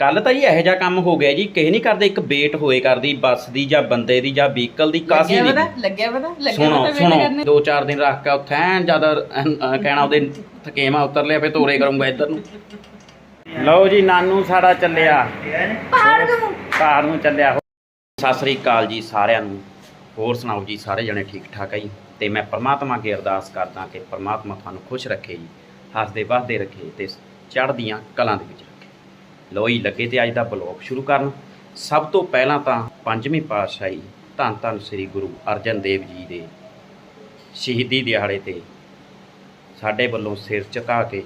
ਕੱਲ ਤਾਂ ਜੀ ਇਹੋ ਜਿਹਾ ਕੰਮ ਹੋ ਗਿਆ ਜੀ ਕਿਸੇ ਨਹੀਂ ਕਰਦੇ ਇੱਕ ਵੇਟ ਹੋਏ ਕਰਦੀ ਬੱਸ ਦੀ ਜਾਂ ਬੰਦੇ ਦੀ ਜਾਂ ਵਹੀਕਲ ਦੀ ਕਾਸੀ ਲੱਗਿਆ ਦੀ। ਪਤਾ ਲੱਗਿਆ ਪਤਾ ਲੱਗਿਆ ਸੁਣੋ ਪਤਾ ਵੇਟ ਸੁਣੋ ਕਰਨੇ। ਦੋ ਚਾਰ ਦਿਨ ਰੱਖ ਕੇ ਉੱਥੇ ਐਨ ਜ਼ਿਆਦਾ ਕਹਿਣਾ ਉਹਦੇ ਥਕੇਮਾ ਉਤਰ ਲਿਆ ਫੇ ਤੋਰੇ ਕਰੂੰਗਾ ਇੱਧਰ ਨੂੰ। ਲਓ ਜੀ ਨਾਨੂ ਸਾਡਾ ਚੱਲਿਆ। ਪਹਾੜ ਨੂੰ ਘਰ ਨੂੰ ਚੱਲਿਆ। ਹੋ- ਸਤਿ ਸ੍ਰੀ ਅਕਾਲ ਜੀ ਸਾਰਿਆਂ ਨੂੰ। ਹੋਰ ਸੁਣਾਓ ਜੀ ਸਾਰੇ ਜਣੇ ਠੀਕ ਠਾਕ ਹੈ ਜੀ? ਤੇ ਮੈਂ ਪ੍ਰਮਾਤਮਾ ਅੱਗੇ ਅਰਦਾਸ ਕਰਦਾ ਕਿ ਪ੍ਰਮਾਤਮਾ ਤੁਹਾਨੂੰ ਖੁਸ਼ ਰੱਖੇ ਜੀ ਹੱਸਦੇ ਵਸਦੇ ਰੱਖੇ ਤੇ ਚੜ੍ਹਦੀਆਂ ਕਲਾਂ ਦੇ ਵਿੱਚ ਰੱਖੇ ਲੱਗੇ ਤੇ ਅੱਜ ਦਾ ਬਲੌਗ ਸ਼ੁਰੂ ਕਰਨ। ਸਭ ਤੋਂ ਪਹਿਲਾਂ ਤਾਂ ਪੰਜਵੀਂ ਪਾਤਸ਼ਾਹੀ ਧੰਨ ਧੰਨ ਸ੍ਰੀ ਗੁਰੂ ਅਰਜਨ ਦੇਵ ਜੀ ਦੇ ਸ਼ਹੀਦੀ ਦਿਹਾੜੇ ਤੇ ਸਾਡੇ ਵੱਲੋਂ ਸਿਰ ਝੁਕਾ ਕੇ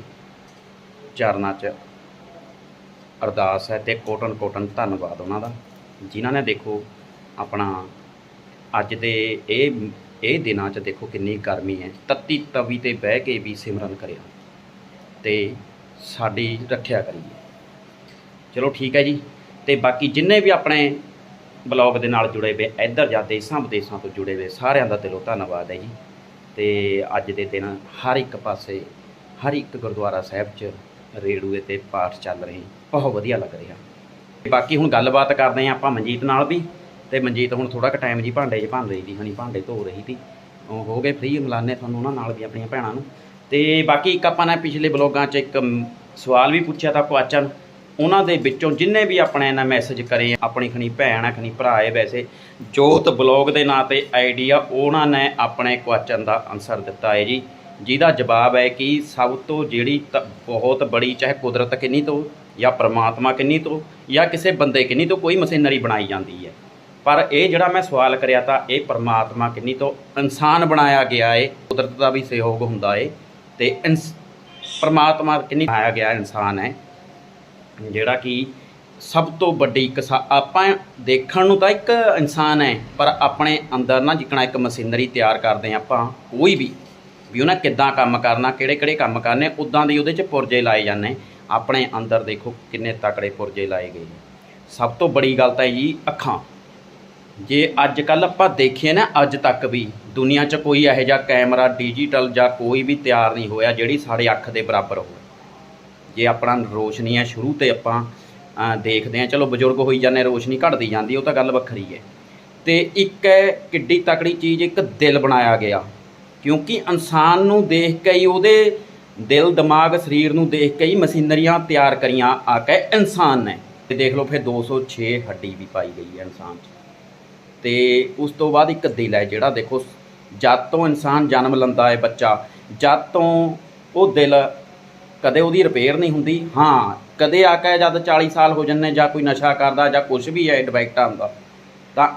ਚਰਨਾਂ 'ਚ ਅਰਦਾਸ ਹੈ ਤੇ ਕੋਟਨ ਕੋਟਨ ਧੰਨਵਾਦ ਉਹਨਾਂ ਦਾ, ਜਿਨ੍ਹਾਂ ਨੇ ਦੇਖੋ ਆਪਣਾ ਅੱਜ ਦੇ ਇਹ ਇਹ ਦਿਨਾਂ 'ਚ ਦੇਖੋ ਕਿੰਨੀ ਗਰਮੀ ਹੈ। ਤੱਤੀ ਤਵੀ ਤੇ ਬਹਿ ਕੇ ਵੀ ਸਿਮਰਨ ਕਰਿਆ ਤੇ ਸਾਡੀ ਰੱਖਿਆ ਕਰੀਏ। ਚਲੋ ਠੀਕ ਹੈ ਜੀ। ਤੇ ਬਾਕੀ ਜਿੰਨੇ ਵੀ ਆਪਣੇ ਬਲੌਗ ਦੇ ਨਾਲ ਜੁੜੇ ਹੋਏ, ਇੱਧਰ ਜਾਂ ਦੇਸਾਂ ਵਿਦੇਸਾਂ ਤੋਂ ਜੁੜੇ ਹੋਏ, ਸਾਰਿਆਂ ਦਾ ਦਿਲੋਂ ਧੰਨਵਾਦ ਹੈ ਜੀ। ਤੇ ਅੱਜ ਦੇ ਦਿਨ ਹਰ ਇੱਕ ਪਾਸੇ, ਹਰ ਇੱਕ ਗੁਰਦੁਆਰਾ ਸਾਹਿਬ 'ਚ ਰੇਡੂਏ ਤੇ ਪਾਠ ਚੱਲ ਰਹੇ, ਬਹੁਤ ਵਧੀਆ ਲੱਗ ਰਿਹਾ। ਤੇ ਬਾਕੀ ਹੁਣ ਗੱਲਬਾਤ ਕਰਦੇ ਹਾਂ ਆਪਾਂ ਮਨਜੀਤ ਨਾਲ ਵੀ, ਤੇ ਮਨਜੀਤ ਹੁਣ ਥੋੜਾ ਕੁ ਟਾਈਮ ਜੀ ਭਾਂਡੇ 'ਚ ਭੰਨ ਰਹੀ ਦੀ ਹਣੀ ਭਾਂਡੇ ਧੋ ਰਹੀ ਸੀ। ਉਹ ਹੋ ਗਏ ਫ੍ਰੀ ਮਿਲਾਨੇ ਤੁਹਾਨੂੰ ਉਹਨਾਂ ਨਾਲ ਵੀ ਆਪਣੀਆਂ ਭੈਣਾਂ ਨੂੰ। ਤੇ ਬਾਕੀ ਇੱਕ ਆਪਾਂ ਨੇ ਪਿਛਲੇ ਬਲੌਗਾਂ 'ਚ ਇੱਕ ਸਵਾਲ ਵੀ ਪੁੱਛਿਆ ਤਾਂ ਕੁਐਸਚਨ ਉਹਨਾਂ ਦੇ ਵਿੱਚੋਂ ਜਿੰਨੇ ਵੀ ਆਪਣੇ ਨਾਲ ਮੈਸੇਜ ਕਰੇ ਆਪਣੀ ਖਣੀ ਭੈਣ ਆ, ਖਣੀ ਭਰਾ ਹੈ ਵੈਸੇ ਜੋਤ ਬਲੌਗ ਦੇ ਨਾਂ ਤੇ ਆਈਡੀ ਆ ਉਹਨਾਂ ਨੇ ਆਪਣੇ ਕੁਐਸਚਨ ਦਾ ਆਨਸਰ ਦਿੱਤਾ ਹੈ ਜੀ। ਜਿਹਦਾ ਜਵਾਬ ਹੈ ਕਿ ਸਭ ਤੋਂ ਜਿਹੜੀ ਤ- ਬਹੁਤ ਬੜੀ, ਚਾਹੇ ਕੁਦਰਤ ਕਿੰਨੀ ਤੋਂ ਜਾਂ ਪ੍ਰਮਾਤਮਾ ਕਿੰਨੀ ਤੋਂ ਜਾਂ ਕਿਸੇ ਬੰਦੇ ਕਿੰਨੀ ਤੋਂ ਕੋਈ ਮਸ਼ੀਨਰੀ ਬਣਾਈ ਜਾਂਦੀ ਹੈ। ਪਰ ਇਹ ਜਿਹੜਾ ਮੈਂ ਸਵਾਲ ਕਰਿਆ ਤਾਂ ਇਹ ਪਰਮਾਤਮਾ ਕਿੰਨੀ ਤੋਂ ਇਨਸਾਨ ਬਣਾਇਆ ਗਿਆ ਏ, ਕੁਦਰਤ ਦਾ ਵੀ ਸਹਿਯੋਗ ਹੁੰਦਾ ਏ ਤੇ ਇਨਸ- ਪਰਮਾਤਮਾ ਕਿੰਨੀ ਬਣਾਇਆ ਗਿਆ ਇਨਸਾਨ ਹੈ। ਜਿਹੜਾ ਕਿ ਸਭ ਤੋਂ ਵੱਡੀ ਇੱਕ ਆਪਾਂ ਦੇਖਣ ਨੂੰ ਤਾਂ ਇੱਕ ਇਨਸਾਨ ਹੈ, ਪਰ ਆਪਣੇ ਅੰਦਰ ਨਾ ਜਿੱਕਣਾ ਇੱਕ ਮਸ਼ੀਨਰੀ ਤਿਆਰ ਕਰਦੇ ਹਾਂ ਆਪਾਂ, ਕੋਈ ਵੀ ਵੀ ਉਹਨਾਂ ਕਿੱਦਾਂ ਕੰਮ ਕਰਨਾ, ਕਿਹੜੇ ਕਿਹੜੇ ਕੰਮ ਕਰਨੇ, ਉਦਾਂ ਦੇ ਉਹਦੇ 'ਚ ਪੁਰਜੇ ਲਾਏ ਜਾਂਦੇ ਆਪਣੇ ਅੰਦਰ ਦੇਖੋ ਕਿੰਨੇ ਤਕੜੇ ਪੁਰਜੇ ਲਾਏ ਗਏ ਸਭ ਤੋਂ ਬੜੀ ਗੱਲ ਤਾਂ ਜੀ ਅੱਖਾਂ। ਜੇ ਅੱਜ ਕੱਲ ਆਪਾਂ ਦੇਖੀਏ ਨਾ, ਅੱਜ ਤੱਕ ਵੀ, ਦੁਨੀਆ 'ਚ ਕੋਈ ਇਹੋ ਜਿਹਾ ਕੈਮਰਾ, ਡਿਜੀਟਲ ਜਾਂ ਕੋਈ ਵੀ ਤਿਆਰ ਨਹੀਂ ਹੋਇਆ, ਜਿਹੜੀ ਸਾਡੇ ਅੱਖ ਦੇ ਬਰਾਬਰ ਹੋਵੇ। ਜੇ ਆਪਣਾ ਰੋਸ਼ਨੀ ਹੈ ਸ਼ੁਰੂ ਤੇ ਆਪਾਂ ਦੇਖਦੇ ਹਾਂ। ਚਲੋ, ਬਜ਼ੁਰਗ ਹੋਈ ਜਾਂਦੇ ਰੋਸ਼ਨੀ ਘਟਦੀ ਜਾਂਦੀ ਉਹ ਤਾਂ ਗੱਲ ਵੱਖਰੀ ਹੈ। ਤੇ ਇੱਕ ਹੈ ਕਿੱਡੀ ਤਕੜੀ ਚੀਜ਼, ਇੱਕ ਦਿਲ ਬਣਾਇਆ ਗਿਆ। ਕਿਉਂਕਿ ਇਨਸਾਨ ਨੂੰ ਦੇਖ ਕੇ ਹੀ ਉਹਦੇ ਦਿਲ, ਦਿਮਾਗ, ਸਰੀਰ ਨੂੰ ਦੇਖ ਕੇ ਹੀ ਮਸ਼ੀਨਰੀਆਂ ਤਿਆਰ ਕਰੀਆਂ, ਆ ਕੇ ਇਨਸਾਨ ਨੇ। ਤੇ ਦੇਖ ਲਓ, ਫਿਰ 206 ਹੱਡੀ ਵੀ ਪਾਈ ਗਈ ਹੈ ਇਨਸਾਨ 'ਚ। ਤੇ ਉਸ ਤੋਂ ਬਾਅਦ ਇੱਕ ਦਿਲ ਹੈ ਜਿਹੜਾ, ਦੇਖੋ, ਜਦ ਤੋਂ ਇਨਸਾਨ ਜਨਮ ਲੈਂਦਾ ਹੈ ਬੱਚਾ, ਜਦ ਤੋਂ ਉਹ ਦਿਲ ਕਦੇ ਉਹਦੀ ਰਿਪੇਅਰ ਨਹੀਂ ਹੁੰਦੀ। ਹਾਂ। ਕਦੇ ਆ ਕੇ ਜਦ 40 ਸਾਲ ਹੋ ਜੰਨੇ ਜਾਂ ਕੋਈ ਨਸ਼ਾ ਕਰਦਾ ਜਾਂ ਕੁਝ ਵੀ ਹੈ ਡਿਫੈਕਟ ਆਉਂਦਾ ਤਾਂ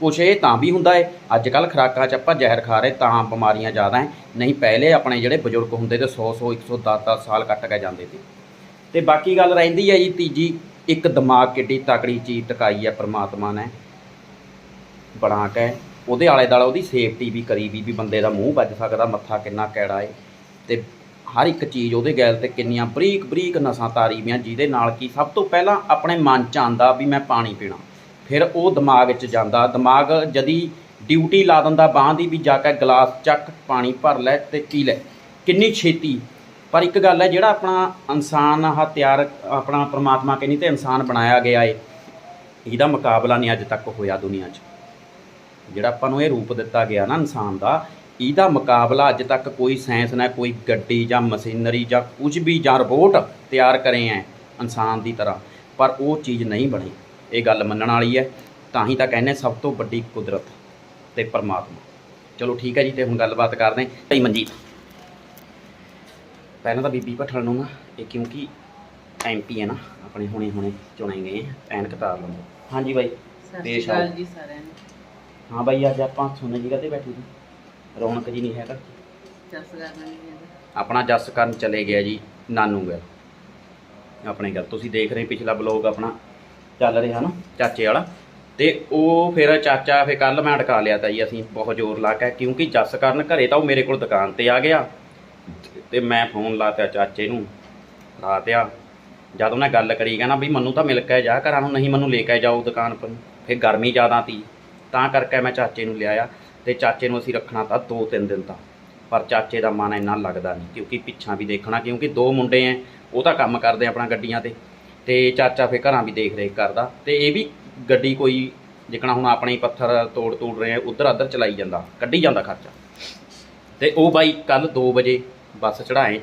ਕੁਛ ਇਹ ਤਾਂ ਵੀ ਹੁੰਦਾ ਹੈ ਅੱਜ ਕੱਲ ਖਰਾਕਾਂ 'ਚ ਆਪਾਂ ਜ਼ਹਿਰ ਖਾ ਰਹੇ ਤਾਂ ਬਿਮਾਰੀਆਂ ਜ਼ਿਆਦਾ ਹੈ। ਨਹੀਂ ਪਹਿਲੇ ਆਪਣੇ ਜਿਹੜੇ ਬਜ਼ੁਰਗ ਹੁੰਦੇ ਤੇ 100 100 110 10 ਸਾਲ ਕੱਟ ਕੇ ਜਾਂਦੇ ਸੀ। ਤੇ ਬਾਕੀ ਗੱਲ ਰਹਿੰਦੀ ਹੈ ਜੀ ਤੀਜੀ ਇੱਕ ਦਿਮਾਗ ਕਿੱਡੀ ਤਕੜੀ ਚੀਜ਼ ਟਿਕਾਈ ਹੈ ਪ੍ਰਮਾਤਮਾ ਨੇ। ਬਣਾ ਕੇ ਉਹਦੇ ਆਲੇ ਦੁਆਲੇ ਉਹਦੀ ਸੇਫਟੀ ਵੀ ਕਰੀ ਵੀ ਵੀ ਬੰਦੇ ਦਾ ਮੂੰਹ ਵੱਜ ਸਕਦਾ ਮੱਥਾ ਕਿੰਨਾ ਕੈੜਾ ਏ। ਤੇ ਹਰ ਇੱਕ ਚੀਜ਼ ਉਹਦੇ ਗੈਲ ਤੇ ਕਿੰਨੀਆਂ ਬਰੀਕ ਬਰੀਕ ਨਸਾਂ ਤਾਰੀ ਵੀਆਂ ਜਿਹਦੇ ਨਾਲ ਕੀ ਸਭ ਤੋਂ ਪਹਿਲਾਂ ਆਪਣੇ ਮਨ ਚ ਆਂਦਾ ਵੀ ਮੈਂ ਪਾਣੀ ਪੀਣਾ। ਫਿਰ ਉਹ ਦਿਮਾਗ 'ਚ ਜਾਂਦਾ। ਦਿਮਾਗ ਜਦੀ ਡਿਊਟੀ ਲਾ ਦਿੰਦਾ ਬਾਂਹ ਦੀ ਵੀ ਜਾ ਕੇ ਗਲਾਸ ਚੱਕ, ਪਾਣੀ ਭਰ ਲੈ ਤੇ ਪੀ ਲੈ। ਕਿੰਨੀ ਛੇਤੀ। ਪਰ ਇੱਕ ਗੱਲ ਹੈ, ਜਿਹੜਾ ਆਪਣਾ ਇਨਸਾਨ ਆਹ ਤਿਆਰ ਆਪਣਾ ਪ੍ਰਮਾਤਮਾ ਕਹਿੰਦੀ ਤੇ ਇਨਸਾਨ ਬਣਾਇਆ ਗਿਆ ਏ, ਇਹਦਾ ਮੁਕਾਬਲਾ ਨਹੀਂ ਅੱਜ ਤੱਕ ਹੋਇਆ ਦੁਨੀਆ 'ਚ। ਜਿਹੜਾ ਆਪਾਂ ਨੂੰ ਇਹ ਰੂਪ ਦਿੱਤਾ ਗਿਆ ਨਾ ਇਨਸਾਨ ਦਾ ਇਹਦਾ ਮੁਕਾਬਲਾ ਅੱਜ ਤੱਕ ਕੋਈ ਸਾਇੰਸ ਨਾ ਕੋਈ ਗੱਡੀ ਜਾਂ ਮਸ਼ੀਨਰੀ ਜਾਂ ਕੁਝ ਵੀ ਜਾਂ ਰੋਬੋਟ ਤਿਆਰ ਕਰੇ ਐ ਇਨਸਾਨ ਦੀ ਤਰ੍ਹਾਂ। ਪਰ ਉਹ ਚੀਜ਼ ਨਹੀਂ ਬਣੀ। ਇਹ ਗੱਲ ਮੰਨਣ ਵਾਲੀ ਹੈ ਤਾਂ ਹੀ ਤਾਂ ਕਹਿੰਦੇ ਸਭ ਤੋਂ ਵੱਡੀ ਕੁਦਰਤ ਤੇ ਪਰਮਾਤਮਾ। ਚਲੋ ਠੀਕ ਹੈ ਜੀ ਤੇ ਹੁਣ ਗੱਲਬਾਤ ਕਰਦੇ ਭਾਈ ਮਨਜੀਤ ਪਹਿਲਾਂ ਤਾਂ ਬੀਬੀ ਭੱਠਲ ਨੂੰ ਨਾ ਇਹ ਕਿਉਂਕਿ ਐਮਪੀ ਹੈ ਨਾ ਆਪਣੇ ਹੁਣੇ ਹੁਣੇ ਚੁਣੇ ਗਏ ਆ ਐਨਕ ਤਾਰ ਲੰਦੋ ਹਾਂਜੀ ਬਾਈ। ਸਤਿ ਸ਼੍ਰੀ। ਅਕਾਲ ਜੀ ਸਾਰਿਆਂ ਨੂੰ। ਹਾਂ ਬਾਈ ਅੱਜ ਆਪਾਂ ਸੋਨੇ ਜੀ ਤੇ ਬੈਠੇ ਸੀ। ਰੌਣਕ ਜੀ ਨਹੀਂ ਹੈਗਾ। ਜਸ ਕਰਨਾ ਨਹੀਂ ਆਪਣਾ ਜੱਸ ਕਰਨ ਚਲੇ ਗਿਆ ਜੀ ਨਾਨੂ ਗੱਲ ਆਪਣੇ ਗੱਲ ਤੁਸੀਂ ਦੇਖ ਰਹੇ ਪਿਛਲਾ ਬਲੌਗ ਆਪਣਾ ਚੱਲ ਰਿਹਾ ਨਾ ਚਾਚੇ ਵਾਲਾ। ਤੇ ਉਹ ਫਿਰ ਚਾਚਾ ਫਿਰ ਕੱਲ ਮੈਂ ਅਟਕਾ ਲਿਆ ਤਾਂ ਜੀ ਅਸੀਂ ਬਹੁਤ ਜ਼ੋਰ ਲਾ ਕੇ ਕਿਉਂਕਿ ਜੱਸ ਕਰਨ ਘਰੇ ਤਾਂ ਉਹ ਮੇਰੇ ਕੋਲ ਦੁਕਾਨ ਤੇ ਆ ਗਿਆ। ਤੇ ਮੈਂ ਫੋਨ ਲਾਤਾ ਚਾਚੇ ਨੂੰ ਰਾਤਿਆ ਜਦ ਉਹਨੇ ਗੱਲ ਕਰੀ ਕਹਿੰਦਾ ਵੀ ਮੈਨੂੰ ਤਾਂ ਮਿਲ ਕੇ ਜਾ ਘਰਾਂ ਨੂੰ ਨਹੀਂ ਮੈਨੂੰ ਲੈ ਕੇ ਜਾਓ ਦੁਕਾਨ ਪਰ। ਫਿਰ ਗਰਮੀ ਜ਼ਿਆਦਾ ਤੀ ਤਾਂ ਕਰਕੇ ਮੈਂ ਚਾਚੇ ਨੂੰ ਲਿਆਇਆ। ਤੇ ਚਾਚੇ ਨੂੰ ਅਸੀਂ ਰੱਖਣਾ ਤਾਂ 2-3 ਦਿਨ ਤਾਂ। ਪਰ ਚਾਚੇ ਦਾ ਮਨ ਇੰਨਾ ਲੱਗਦਾ ਨਹੀਂ, ਕਿਉਂਕਿ ਪਿੱਛਾ ਵੀ ਦੇਖਣਾ, ਕਿਉਂਕਿ ਦੋ ਮੁੰਡੇ ਐ, ਉਹ ਤਾਂ ਕੰਮ ਕਰਦੇ ਆਪਣਾ ਗੱਡੀਆਂ ਤੇ। ਤੇ ਚਾਚਾ ਫੇ ਘਰਾਂ ਵੀ ਦੇਖ ਰੇਖ ਕਰਦਾ। ਤੇ ਇਹ ਵੀ ਗੱਡੀ ਕੋਈ ਜਿਕਣਾ ਹੁਣ ਆਪਣੇ ਹੀ ਪੱਥਰ ਤੋੜ ਤੋੜ ਰਹੇ ਉਧਰ ਅਧਰ ਚਲਾਈ ਜਾਂਦਾ, ਕੱਢੀ ਜਾਂਦਾ ਖਰਚਾ। ਤੇ ਉਹ ਬਾਈ ਕੱਲ 2 ਵਜੇ ਬੱਸ ਚੜਾਏ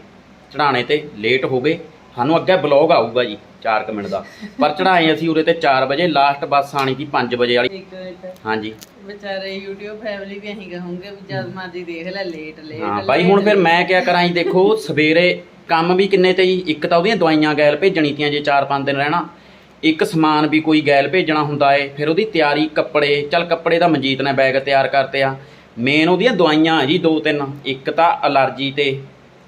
ਚੜਾਣੇ ਤੇ ਲੇਟ ਹੋ ਗਏ। ਸਾਨੂੰ ਅੱਗੇ ਬਲੌਗ ਆਊਗਾ ਜੀ 4 ਮਿੰਟ ਦਾ। ਪਰ ਚੜਾਏ ਅਸੀਂ ਉਰੇ ਤੇ 4 ਵਜੇ ਲਾਸਟ ਬੱਸ ਆਣੀ ਸੀ 5 ਵਜੇ ਵਾਲੀ। ਇੱਕ ਮਿੰਟ। ਹਾਂਜੀ। ਵਿਚਾਰੇ YouTube ਫੈਮਿਲੀ ਵੀ ਅਸੀਂ ਕਹੋਗੇ ਵੀ ਜਦ ਮਰਜ਼ੀ ਦੇਖ ਲੈ ਲੇਟ ਲੇਟ ਹਾਂ ਬਾਈ ਹੁਣ ਫਿਰ ਮੈਂ ਕਿਆ ਕਰਾਂ ਜੀ ਦੇਖੋ ਸਵੇਰੇ ਕੰਮ ਵੀ ਕਿੰਨੇ ਤੇ ਜੀ? ਇੱਕ ਤਾਂ ਉਹਦੀਆਂ ਦਵਾਈਆਂ ਗੈਲ ਭੇਜਣੀ ਤੀਆਂ ਜੇ 4-5 ਦਿਨ ਰਹਿਣਾ। ਇੱਕ ਸਮਾਨ ਵੀ ਕੋਈ ਗੈਲ ਭੇਜਣਾ ਹੁੰਦਾ ਏ ਫਿਰ ਉਹਦੀ ਤਿਆਰੀ ਕੱਪੜੇ ਚੱਲ ਕੱਪੜੇ ਦਾ ਮਨਜੀਤ ਨੇ ਬੈਗ ਤਿਆਰ ਕਰਤੇ ਆ। ਮੇਨ ਉਹਦੀਆਂ ਦਵਾਈਆਂ ਜੀ ਦੋ ਤਿੰਨ। ਇੱਕ ਤਾਂ ਅਲਰਜੀ ਤੇ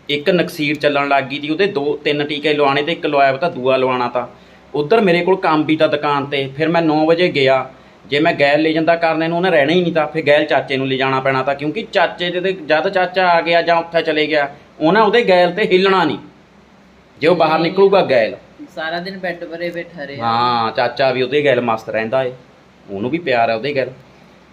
ਇੱਕ ਨਕਸੀਰ ਚੱਲਣ ਲੱਗ ਗਈ ਸੀ ਉਹਦੇ ਦੋ ਤਿੰਨ ਟੀਕੇ ਲਵਾਣੇ ਤੇ ਇੱਕ ਲਵਾਇਆ ਤਾਂ ਦੂਆ ਲਵਾਉਣਾ ਤਾਂ। ਉਧਰ ਮੇਰੇ ਕੋਲ ਕੰਮ ਵੀ ਤਾਂ ਦੁਕਾਨ ਤੇ ਫਿਰ ਮੈਂ 9 ਵਜੇ ਗਿਆ। ਜੇ ਮੈਂ ਗੈਲ ਲੈ ਜਾਂਦਾ ਕਰਨੇ ਨੂੰ ਉਹਨੇ ਰਹਿਣਾ ਹੀ ਨਹੀਂ ਤਾਂ ਫਿਰ ਗੈਲ ਚਾਚੇ ਨੂੰ ਲੈ ਜਾਣਾ ਪੈਣਾ ਤਾਂ ਕਿਉਂਕਿ ਚਾਚੇ ਦੇ ਤੇ ਜਦ ਚਾਚਾ ਆ ਗਿਆ ਜਾਂ ਉੱਥੇ ਚਲੇ ਗਿਆ ਉਹਨਾਂ ਉਹਦੇ ਗੈਲ ਤੇ ਹਿੱਲਣਾ ਨਹੀਂ। ਜੇ ਉਹ ਬਾਹਰ ਨਿਕਲੂਗਾ ਗੈਲ। ਸਾਰਾ ਦਿਨ ਬੈੱਡ ਪਰੇ ਬੈਠਾ ਰਿਹਾ। ਹਾਂ ਚਾਚਾ ਵੀ ਉਹਦੇ ਗੈਲ ਮਸਤ ਰਹਿੰਦਾ ਏ। ਉਹਨੂੰ ਵੀ ਪਿਆਰ ਹੈ ਉਹਦੇ ਗੈਲ।